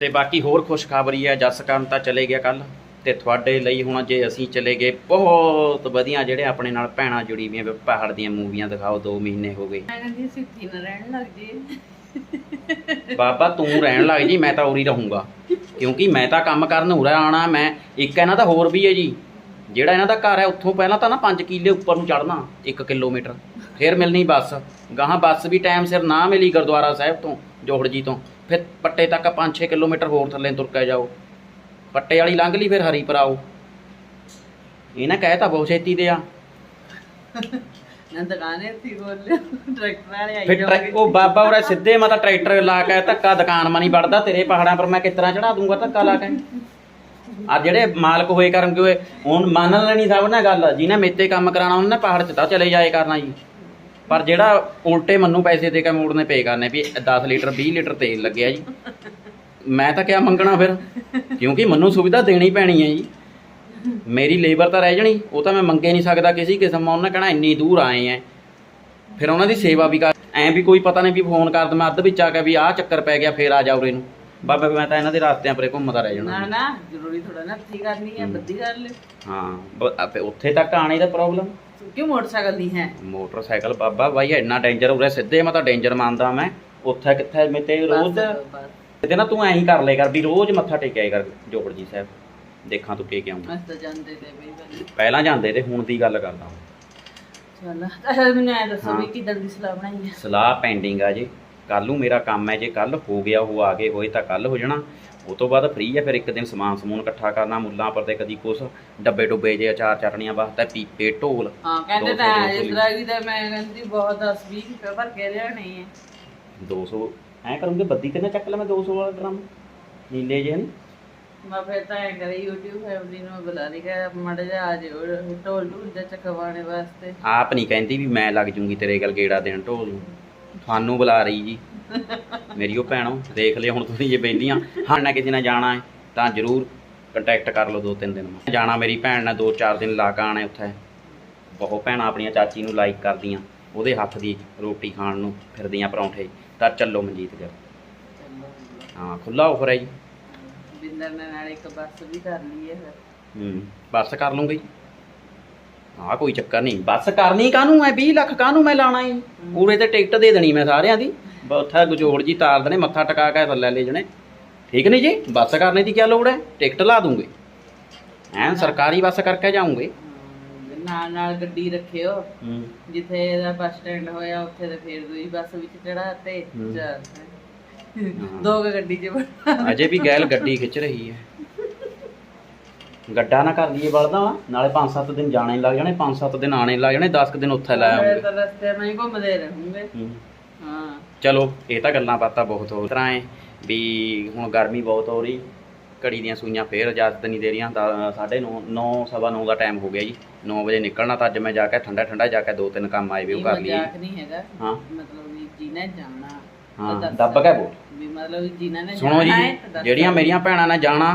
ਤੇ ਬਾਕੀ ਹੋਰ ਖੁਸ਼ਖਬਰੀ ਹੈ ਜਸਕਰਨ ਤਾਂ ਚਲੇ ਗਿਆ ਕੱਲ ਤੇ ਤੁਹਾਡੇ ਲਈ ਹੁਣ ਜੇ ਅਸੀਂ ਚਲੇ ਗਏ, ਬਹੁਤ ਵਧੀਆ ਜਿਹੜੇ ਆਪਣੇ ਨਾਲ ਭੈਣਾਂ ਜੁੜੀ ਵੀਆਂ ਪਹਾੜ ਦੀਆਂ ਮੂਵੀਆਂ ਦਿਖਾਓ 2 ਮਹੀਨੇ ਹੋ ਗਏ। ਮੈਂ ਕਹਿੰਦੀ ਸਿੱਧੀ ਨਾ ਰਹਿਣ ਲੱਗ ਜੇ। ਬਾਬਾ, ਤੂੰ ਰਹਿਣ ਲੱਗ ਜੀ, ਮੈਂ ਤਾਂ ਉਰੀ ਰਹੂੰਗਾ। ਕਿਉਂਕਿ ਮੈਂ ਤਾਂ ਕੰਮ ਕਰਨ ਉਰਾ ਆਣਾ, ਮੈਂ ਇੱਕ ਇਹਨਾਂ ਦਾ ਹੋਰ ਵੀ ਹੈ ਜੀ। ਜਿਹੜਾ ਇਹਨਾਂ ਦਾ ਘਰ ਹੈ, ਉੱਥੋਂ ਪਹਿਲਾਂ ਤਾਂ ਨਾ 5 ਕਿੱਲੇ ਉੱਪਰ ਨੂੰ ਚੜਨਾ 1 ਕਿਲੋਮੀਟਰ। ਫਿਰ ਮਿਲਣੀ ਬੱਸ। ਗਾਹਾਂ ਬੱਸ ਵੀ ਟਾਈਮ ਸਿਰ ਨਾ ਮਿਲੀ ਗੁਰਦੁਆਰਾ ਸਾਹਿਬ ਤੋਂ, ਜੋਹੜ ਜੀ ਤੋਂ। ਫਿਰ ਪੱਟੇ ਤੱਕ 5-6 ਕਿਲੋਮੀਟਰ ਹੋਰ ਥੱਲੇ ਤੁਰ ਕੇ ਜਾਓ। ਪੱਟੇ ਵਾਲੀ ਲੰਘ ਲਈ, ਫਿਰ ਹਰੀਪੁਰ ਆਓ ਇਹ ਨਾ ਕਹਿ ਤਾਂ ਬਹੁਤ ਛੇਤੀ ਦੇ ਆ। ਦੁਕਾਨੇ ਉੱਤੀ ਬੋਲਿਆ ਟਰੈਕਟਰ ਵਾਲੇ ਆਈ ਫਿਰ ਟਰੈ- ਉਹ ਬਾਬਾ ਉਰੇ ਸਿੱਧੇ ਮਾ ਤਾਂ ਟਰੈਕਟਰ ਲਾ ਕੇ ਧੱਕਾ ਦੁਕਾਨ ਮਾ ਨਹੀਂ ਵੜਦਾ ਤੇਰੇ ਪਹਾੜਾਂ ਪਰ ਮੈਂ ਕਿਸ ਤਰ੍ਹਾਂ ਚੜਾ ਦੂੰਗਾ ਧੱਕਾ ਲਾ ਕੇ। ਆ ਜਿਹੜੇ ਮਾਲਕ ਹੋਏ ਕਰਨਗੇ ਹੋਏ ਹੁਣ ਮੰਨ ਲੈਣੀ ਸਭ ਨਾ ਗੱਲ ਜਿਹਨੇ ਮੇਤੇ ਕੰਮ ਕਰਾਉਣਾ ਉਹਨੇ ਪਹਾੜ 'ਚ ਤਾਂ ਚਲੇ ਜਾਏ ਕਰਨਾ ਜੀ। ਪਰ ਜਿਹੜਾ ਉਲਟੇ ਮੰਨੂ ਪੈਸੇ ਦੇ ਕੇ ਮੋੜਨੇ ਪਏ ਕਰਨੇ ਵੀ 10 ਲੀਟਰ 20 ਲੀਟਰ ਤੇਲ ਲੱਗਿਆ ਜੀ। ਮੈਂ ਤਾਂ ਕਿਆ ਮੰਗਣਾ ਫਿਰ ਕਿਉਂਕਿ ਮੈਨੂੰ ਸੁਵਿਧਾ ਦੇਣੀ ਪੈਣੀ ਹੈ ਜੀ। ਮੇਰੀ ਲੇਬਰ ਤਾਂ ਰਹਿ ਜਣੀ ਉਹ ਤਾਂ ਮੈਂ ਮੰਗੇ ਨਹੀਂ ਸਕਦਾ ਕਿਸੇ ਕਿਸਮ ਉਹਨੇ ਕਹਿਣਾ ਇੰਨੀ ਦੂਰ ਆਏ ਐ। ਫਿਰ ਉਹਨਾਂ ਦੀ ਸੇਵਾ ਵੀ ਕਰ ਐਂ ਵੀ ਕੋਈ ਪਤਾ ਨਹੀਂ ਵੀ ਫੋਨ ਕਰ ਦਵਾਂ ਅੱਧ ਵਿੱਚ ਆ ਕੇ ਵੀ ਆਹ ਚੱਕਰ ਪੈ ਗਿਆ ਫੇਰ ਆ ਜਾ ਉਰੇ ਨੂੰ। ਬਾਬਾ ਮੈਂ ਤਾਂ ਇਹਨਾਂ ਦੇ ਰਾਸਤਿਆਂ ਪਰੇ ਘੁੰਮਦਾ ਰਹਿ ਨਾ ਜਾਣਾ। ਨਾ ਜ਼ਰੂਰੀ ਥੋੜਾ ਨਾ ਹੱਥੀ ਕਰਨੀ ਹੈ ਬੱਦੀ ਕਰ ਲੈ। ਹਾਂ ਬ- ਆਪੇ ਉੱਥੇ ਤੱਕ ਆਣੇ ਦਾ ਪ੍ਰੋਬਲਮ ਕਿਉਂ ਮੋਟਰਸਾਈਕਲ ਨਹੀਂ ਹੈ? ਮੋਟਰਸਾਈਕਲ ਬਾਬਾ ਬਾਈ ਇੰਨਾ ਡੇਂਜਰ ਉਰੇ ਸਿੱਧੇ ਮੈਂ ਤਾਂ ਡੇਂਜਰ ਮੰਨਦਾ ਮੈਂ। ਉੱਥੇ ਕਿੱਥੇ ਮੈਂ ਤੇ ਰੋਜ਼ ਬਸ, ਬਸ। ਤੇ ਨਾ ਤੂੰ ਐਂ ਹੀ ਕਰ ਲੈ ਕਰ ਵੀ ਰੋਜ਼ ਮੱਥਾ ਟੇਕਿਆ ਕਰ ਜੋੜ ਜੀ ਸਾਹਿਬ। ਦੇਖਾਂ ਤੂੰ ਕੀ ਕਿਉਂ ਅਸੀਂ ਤਾਂ ਜਾਂਦੇ ਤੇ ਬਈ ਬਈ ਪਹਿਲਾਂ ਜਾਂਦੇ ਤੇ ਹੁਣ ਦੀ ਗੱਲ ਕਰਦਾ ਚੱਲ ਅੱਛਾ ਮੈਨੂੰ ਐ ਦੱਸੋ ਹਾਂ। ਵੀ ਕਿੱਦਾਂ ਦੀ ਸਲਾਹ ਬਣਾਈ ਹੈ ਸਲਾਹ ਪੈਂਡਿੰਗ ਆ ਜੀ। ਕੱਲ ਨੂੰ ਮੇਰਾ ਕੰਮ ਹੈ ਜੇ ਕੱਲ ਹੋ ਗਿਆ ਉਹ ਆ ਗਏ ਹੋਏ ਤਾਂ ਕੱਲ ਹੋ ਜਾਣਾ। ਉਹ ਤੋਂ ਬਾਅਦ ਫ੍ਰੀ ਹੈ ਫਿਰ ਇੱਕ ਦਿਨ ਸਮਾਨ ਸਮੂਨ ਇਕੱਠਾ ਕਰਨਾ ਮੁੱਲਾਂ ਪਰ ਤੇ ਕਦੀ ਕੁਛ ਡੱਬੇ ਡੁੱਬੇ ਜੇ ਅਚਾਰ ਚਟਣੀਆਂ ਵਾਸਤੇ ਪੀਪੇ ਢੋਲ। ਹਾਂ ਕਹਿੰਦੇ ਦੋ ਸੌ, ਤਾਂ ਦੋ ਸੌ ਇਸ ਤਰ੍ਹਾਂ ਦੀ ਤਾਂ ਮੈਂ ਕਹਿੰਦੀ ਬਹੁਤ 10 20 ਰੁਪਏ ਭਰ ਕੇ ਲਿਆਉਣੀ ਹੈ 200 ਐ ਕਰੂੰਗੇ ਬੱਦੀ ਕਿੰਨਾ ਚੱਕ ਲਾਂ ਮੈਂ 200 ਵਾਲਾ ਡਰਮ? ਨੀਲੇ ਜੇ ਨਹੀਂ ਮੈਂ ਫਿਰ ਤਾਂ ਐ ਕਰੀ, YouTube ਫੈਮਿਲੀ ਨੂੰ ਬੁਲਾ ਲਈ ਕਿ ਮੜ ਜਾ ਆ ਜਿਓ, ਢੋਲ ਢੂਲ ਦਾ ਚਕਵਾਣੇ ਵਾਸਤੇ। ਆਪ ਨਹੀਂ ਕਹਿੰਦੀ ਵੀ ਮੈਂ ਲੱਗ ਜੂੰਗੀ ਤੇਰੇ ਗਲ ਗੇੜਾ ਦੇਣ ਢੋਲ ਨੂੰ। ਤੁਹਾਨੂੰ ਬੁਲਾ ਰਹੀ ਜੀ। ਮੇਰੀ ਉਹ ਭੈਣੋ, ਦੇਖ ਲਿਓ ਹੁਣ ਤੁਸੀਂ ਜੇ ਬੈਂਦੀਆਂ ਹਾਂ, ਨਾ ਕਿਸੇ ਨਾਲ ਜਾਣਾ ਹੈ, ਤਾਂ ਜਰੂਰ ਕੰਟੈਕਟ ਕਰ ਲਓ ਦੋ ਤਿੰਨ ਦਿਨ ਮੈਂ ਜਾਣਾ ਮੇਰੀ ਭੈਣ ਨਾਲ ਦੋ ਚਾਰ ਦਿਨ ਲਾ ਕੇ ਆਣਾ ਉੱਥੇ। ਬਹੁਤ ਭੈਣਾਂ ਆਪਣੀਆਂ ਚਾਚੀ ਨੂੰ ਲਾਈਕ ਕਰਦੀਆਂ। ਉਹਦੇ ਹੱਥ ਦੀ ਰੋਟੀ ਖਾਣ ਨੂੰ ਫਿਰਦੀਆਂ ਪਰੌਂਠੇ। ਤਾਂ ਚੱਲੋ ਮਨਜੀਤ ਕਰ ਹਾਂ ਖੁੱਲਾ ਆਫਰ ਹੈ ਜੀ। ਬਿੰਦਰ ਨੇ ਨਾਲ ਇੱਕ ਬੱਸ ਵੀ ਕਰ ਲਈ ਹੈ ਹੂੰ ਬੱਸ ਕਰ ਲੂੰਗੀ ਹਾਂ ਕੋਈ ਚੱਕਰ ਨਹੀਂ ਬੱਸ ਕਰਨੀ ਕਾਹਨੂੰ ਐ? 20 ਲੱਖ ਕਾਹਨੂੰ ਮੈਂ ਲਾਣਾ ਈ? ਪੂਰੇ ਤੇ ਟਿਕਟ ਦੇ ਦੇਣੀ ਮੈਂ ਸਾਰਿਆਂ ਦੀ। ਉੱਥੇ ਗਜੋੜ ਜੀ ਤਾਰ ਦੇਣੇ ਮੱਥਾ ਟਿਕਾ ਕੇ ਥੱਲੇ ਲੈ ਜਣੇ। ਠੀਕ ਨਹੀਂ ਜੀ? ਬੱਸ ਕਰਨੇ ਦੀ ਕੀ ਲੋੜ ਹੈ ਟਿਕਟ ਲਾ ਦੂੰਗੇ ਐਨ ਸਰਕਾਰੀ ਬੱਸ ਕਰਕੇ ਜਾਉਂਗੇ ਹਾਂ, ਨਾਲ ਨਾਲ ਗੱਡੀ ਰੱਖਿਓ। ਹੂੰ। ਜਿੱਥੇ ਇਹਦਾ ਬੱਸ ਸਟੈਂਡ ਹੋਇਆ ਉੱਥੇ ਤੇ ਫਿਰ ਦੂਜੀ ਬੱਸ ਵਿੱਚ ਚੜਾ ਤੇ ਹੂੰ। ਚੱਲ। ਦੋ ਕੁ ਗੱਡੀ 'ਚ ਬੈਠਾ। ਅਜੇ ਵੀ ਗੈਲ ਗੱਡੀ ਖਿੱਚ ਰਹੀ ਹੈ। ਗੱਡਾ ਨਾ ਕਰ ਲਈਏ ਬਲਦਾ ਨਾਲੇ 5-7 ਦਿਨ ਜਾਣੇ ਲੱਗ ਜਾਣੇ 5-7 ਦਿਨ ਆਣੇ ਲੱਗ ਜਾਣੇ 10 ਦਿਨ ਉੱਥੇ ਲੈ ਫਿਰ ਆਉਂਗੇ ਤਾਂ ਰਸਤੇ ਮੈਂ ਹੀ ਘੁੰਮਦੇ ਰਹੂੰਗੇ। ਹੂੰ। ਹਾਂ। ਚਲੋ ਇਹ ਤਾਂ ਗੱਲਾਂ ਬਾਤਾਂ ਬਹੁਤ ਹੋ ਤਰ੍ਹਾਂ ਹੈ ਵੀ ਹੁਣ ਗਰਮੀ ਬਹੁਤ ਹੋ ਰਹੀ ਘੜੀ ਦੀਆਂ ਸੂਈਆਂ ਫੇਰ ਇਜਾਜ਼ਤ ਨਹੀਂ ਦੇ ਰਹੀਆਂ ਦਾ- ਸਾਢੇ 9 9 ਸਵਾ 9 ਦਾ ਟਾਈਮ ਹੋ ਗਿਆ ਜੀ। 9 ਵਜੇ ਨਿਕਲਣਾ ਤਾਂ ਅੱਜ ਮੈਂ ਜਾ ਕੇ ਠੰਡਾ ਠੰਡਾ ਜਾ ਕੇ ਦੋ ਤਿੰਨ ਕੰਮ ਆਏ ਵੀ ਉਹ ਕਰ ਲਈਏ। ਮਜ਼ਾਕ ਨਹੀਂ ਹੈਗਾ। ਹਾਂ। ਮਤਲਬ ਵੀ ਜਾਣਾ ਉਹ ਹਾਂ ਦੱਸ ਦੱਬ ਕੇ ਬੋਲ। ਵੀ ਮਤਲਬ ਜਿਨ੍ਹਾਂ ਨੇ ਸੁਣੋ ਜੀ ਜਾਣਾ ਹੈ ਤਾਂ ਦੱਸ ਜਿਹੜੀਆਂ ਮੇਰੀਆਂ ਭੈਣਾਂ ਨੇ ਜਾਣਾ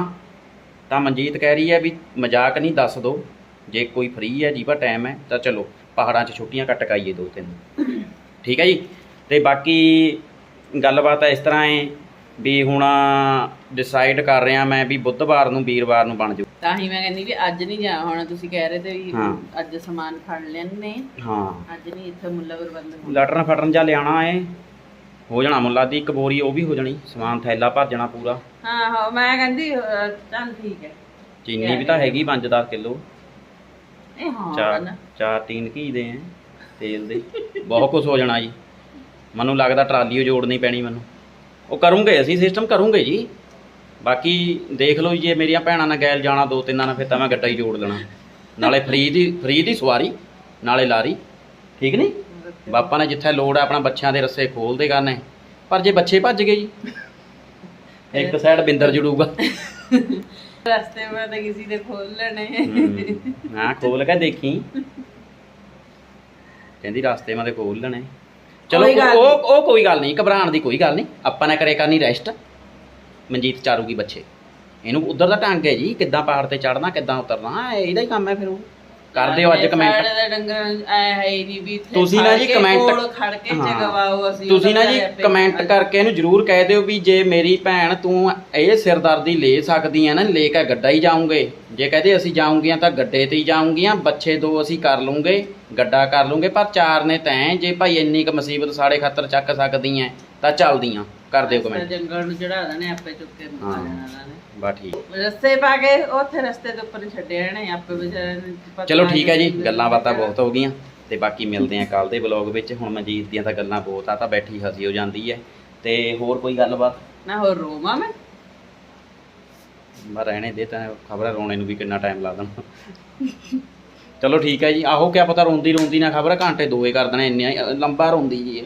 ਤਾਂ ਮਨਜੀਤ ਕਹਿ ਰਹੀ ਹੈ ਵੀ ਮਜ਼ਾਕ ਨਹੀਂ ਦੱਸ ਦੋ। ਜੇ ਕੋਈ ਫ੍ਰੀ ਹੈ ਜੀਵਾ ਟਾਈਮ ਹੈ ਤਾਂ ਚਲੋ ਪਹਾੜਾਂ 'ਚ ਛੁੱਟੀਆਂ ਕੱਟ ਕੇ ਆਈਏ ਦੋ ਤਿੰਨ। ਠੀਕ ਹੈ ਜੀ? ਤੇ ਬਾਕੀ ਗੱਲਬਾਤ ਇਸ ਤਰ੍ਹਾਂ ਹੈ ਵੀ ਹੁਣ ਡਿਸਾਈਡ ਕਰ ਰਿਹਾ ਮੈਂ ਵੀ ਬੁੱਧਵਾਰ ਨੂੰ ਵੀਰਵਾਰ ਨੂੰ ਬਣ ਜਾਊ। ਤਾਂ ਹੀ ਮੈਂ ਕਹਿੰਦੀ ਵੀ ਅੱਜ ਨਹੀਂ ਜਾ ਹੁਣ ਤੁਸੀਂ ਕਹਿ ਰਹੇ ਤੇ ਵੀ ਹਾਂ। ਅੱਜ ਸਮਾਨ ਫੜ ਲੈਣੇ ਹਾਂ। ਅੱਜ ਨਹੀਂ ਇੱਥੇ ਮੁੱਲਾ ਪ੍ਰਬੰਧ। ਹੋਣਾ। ਲਟਰਨ ਫਟਰਨ ਜਾ ਲਿਆਣਾ ਏ ਹੋ ਜਾਣਾ ਮੁੱਲਾ ਦੀ ਇੱਕ ਬੋਰੀ ਉਹ ਵੀ ਹੋ ਜਾਣੀ ਸਮਾਨ ਥੈਲਾ ਭਰ ਜਾਣਾ ਪੂਰਾ। ਹਾਂ ਹਾਂ ਮੈਂ ਕਹਿੰਦੀ ਅਹ, ਚੱਲ ਠੀਕ ਹੈ। ਚੀਨੀ ਵੀ ਤਾਂ ਹੈਗੀ 5-10 ਕਿਲੋ। ਇਹ ਹਾਂ ਚਾਰ ਚਾਰ ਤੀਨ ਕੀ ਦੇ ਆ ਤੇਲ ਦੇ। ਬਹੁਤ ਕੁਝ ਹੋ ਜਾਣਾ ਜੀ। ਮੈਨੂੰ ਲੱਗਦਾ ਟਰਾਲੀ ਓ ਜੋੜਨੀ ਪੈਣੀ ਮੈਨੂੰ। ਉਹ ਕਰੂੰਗੇ ਅਸੀਂ ਸਿਸਟਮ ਕਰੂੰਗੇ ਜੀ। ਬਾਕੀ ਦੇਖ ਲਓ ਜੀ, ਜੇ ਮੇਰੀਆਂ ਭੈਣਾਂ ਨਾਲ ਗੈਲ ਜਾਣਾ ਦੋ ਤਿੰਨਾਂ ਨਾਲ ਫਿਰ ਤਾਂ ਮੈਂ ਗੱਡਾ ਹੀ ਜੋੜ ਦੇਣਾ ਨਾਲੇ ਫ੍ਰੀ ਦੀ ਫ੍ਰੀ ਦੀ ਸਵਾਰੀ ਨਾਲੇ ਲਾਰੀ। ਠੀਕ ਨਹੀਂ? ਬਾਪਾ ਨੇ ਜਿੱਥੇ ਲੋੜ ਹੈ ਆਪਣਾ ਬੱਚਿਆਂ ਦੇ ਰੱਸੇ ਖੋਲਦੇ ਕਰਨੇ। ਪਰ ਜੇ ਬੱਚੇ ਭੱਜ ਗਏ ਜੀ ਇੱਕ ਸਾਈਡ ਬਿੰਦਰ ਜੁੜੂਗਾ। ਰਸਤੇ ਮੈਂ ਤਾਂ ਕਿਸੇ ਦੇ ਖੋਲ ਲੈਣੇ। ਹਾਂ ਖੋਲ ਕੇ ਦੇਖੀ। ਕਹਿੰਦੀ ਰਸਤੇ ਮਾਂ ਦੇ ਖੋਲ ਲੈਣੇ। ਚਲੋ ਕੋਈ ਗੱਲ ਉਹ ਉਹ ਕੋਈ ਗੱਲ ਨਹੀਂ ਘਬਰਾਉਣ ਦੀ ਕੋਈ ਗੱਲ ਨਹੀਂ ਆਪਾਂ ਨੇ ਕਰੇ ਕਰਨੀ ਰੈਸਟ ਮਨਜੀਤ ਚਾਰੂਗੀ ਬੱਚੇ। ਇਹਨੂੰ ਉਧਰ ਦਾ ਢੰਗ ਹੈ ਜੀ ਕਿੱਦਾਂ ਪਹਾੜ ਤੇ ਚੜਨਾ ਕਿੱਦਾਂ ਉਤਰਨਾ ਇਹ ਇਹਦਾ ਹੀ ਕੰਮ ਹੈ ਫਿਰ ਉਹ। ਕਰ ਦਿਓ ਅੱਜ ਕਮੈਂਟ ਸਾਡੇ ਦਾ ਡੰਗਰ ਐ ਹੈ ਹੀ ਨਹੀਂ ਵੀ ਇੱਥੇ ਤੁਸੀਂ ਨਾ ਖੜ ਜੀ ਕੇ comment- ਕੋਲ ਖੜ ਕੇ ਹਾਂ। ਚਗਵਾਓ ਅਸੀਂ ਤੁਸੀਂ ਨਾ ਜੀ ਕਮੈਂਟ ਖੜ- ਕਰਕੇ ਇਹਨੂੰ ਜਰੂਰ ਕਹਿ ਦਿਓ ਵੀ ਜੇ ਮੇਰੀ ਭੈਣ ਤੂੰ ਇਹ ਸਿਰਦਰਦੀ ਲੈ ਸਕਦੀ ਆ ਨਾ ਲੈ ਕੇ ਗੱਡਾ ਹੀ ਜਾਉਂਗੇ ਜੇ ਕਹਦੇ ਅਸੀਂ ਜਾਉਂਗੀਆਂ ਤਾਂ ਗੱਡੇ ਤੇ ਹੀ ਜਾਉਂਗੀਆਂ ਬੱਚੇ ਦੋ ਅਸੀਂ ਕਰ ਲੂੰਗੇ ਗੱਡਾ ਕਰ ਲੂੰਗੇ ਪਰ ਚਾਰ ਨੇ ਤੈਂ ਜੇ ਭਾਈ ਇੰਨੀ ਕੁ ਮੁਸੀਬਤ ਸਾਡੇ ਖਾਤਰ ਚੱਕ ਸਕਦੀਆਂ ਤਾਂ ਚੱਲਦੀਆਂ। ਕਰ ਦਿਓ ਕਮੈਂਟ ਜੰਗਲ ਨੂੰ ਚੜਾ ਦੇਣੇ ਆਪੇ ਚੁੱਕ ਕੇ ਮੁਕਾ ਹਾਂ। ਦੇਣਾ ਇਹਨਾਂ ਨੇ। ਬਾ ਠੀਕ। ਰਸਤੇ ਪਾ ਕੇ ਉੱਥੇ ਰਸਤੇ ਦੇ ਉੱਪਰ ਛੱਡਿਆ ਨੇ ਆਪੇ ਵਿਚਾਰੇ ਨੇ ਪਤਾ ਚਲੋ ਠੀਕ ਹੈ ਜੀ ਗੱਲਾਂ ਬਾਤਾਂ ਬਹੁਤ ਹੋ ਗਈਆਂ ਤੇ ਬਾਕੀ ਮਿਲਦੇ ਆਂ ਕੱਲ ਦੇ ਵਲੌਗ ਵਿੱਚ। ਹੁਣ ਮਨਜੀਤ ਦੀਆਂ ਤਾਂ ਗੱਲਾਂ ਬਹੁਤ ਆ ਤਾਂ ਬੈਠੀ ਹਸੀ ਹੋ ਜਾਂਦੀ ਹੈ। ਤੇ ਹੋਰ ਕੋਈ ਗੱਲਬਾਤ? ਨਾ ਹੋਰ ਰੋਮਾ ਮੈਂ। ਮੈਂ ਰਹਿਣੇ ਦੇ ਤਾਂ ਖਬਰ ਰੋਣੇ ਨੂੰ ਵੀ ਕਿੰਨਾ ਟਾਈਮ ਲਾ ਦੇਣਾ। ਚਲੋ ਠੀਕ ਹੈ ਜੀ ਆਹੋ ਕਿਆ ਪਤਾ ਰੋਂਦੀ ਰੋਂਦੀ ਨਾ ਖਬਰ ਘੰਟੇ ਦੋਏ ਕਰ ਦੇਣਾ ਇੰਨੇ ਲੰਬਾ ਰੋਂਦੀ ਜੀ ਇਹ।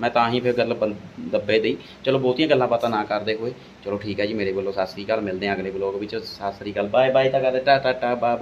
ਮੈਂ ਤਾਂ ਹੀ ਫਿਰ ਗੱਲ ਬੰ- ਦੱਬੇ ਦੀ। ਚਲੋ ਬਹੁਤੀਆਂ ਗੱਲਾਂ ਬਾਤਾਂ ਨਾ ਕਰਦੇ ਹੋਏ। ਚਲੋ ਠੀਕ ਹੈ ਜੀ, ਮੇਰੇ ਵੱਲੋਂ ਸਤਿ ਸ੍ਰੀ ਅਕਾਲ। ਮਿਲਦੇ ਹਾਂ ਅਗਲੇ ਵਲੋਗ ਵਿੱਚ। ਸਤਿ ਸ੍ਰੀ ਅਕਾਲ। ਬਾਏ ਬਾਏ ਤਾਂ ਕਰਦੇ ਟਾ ਟਾ ਟਾ ਬਾ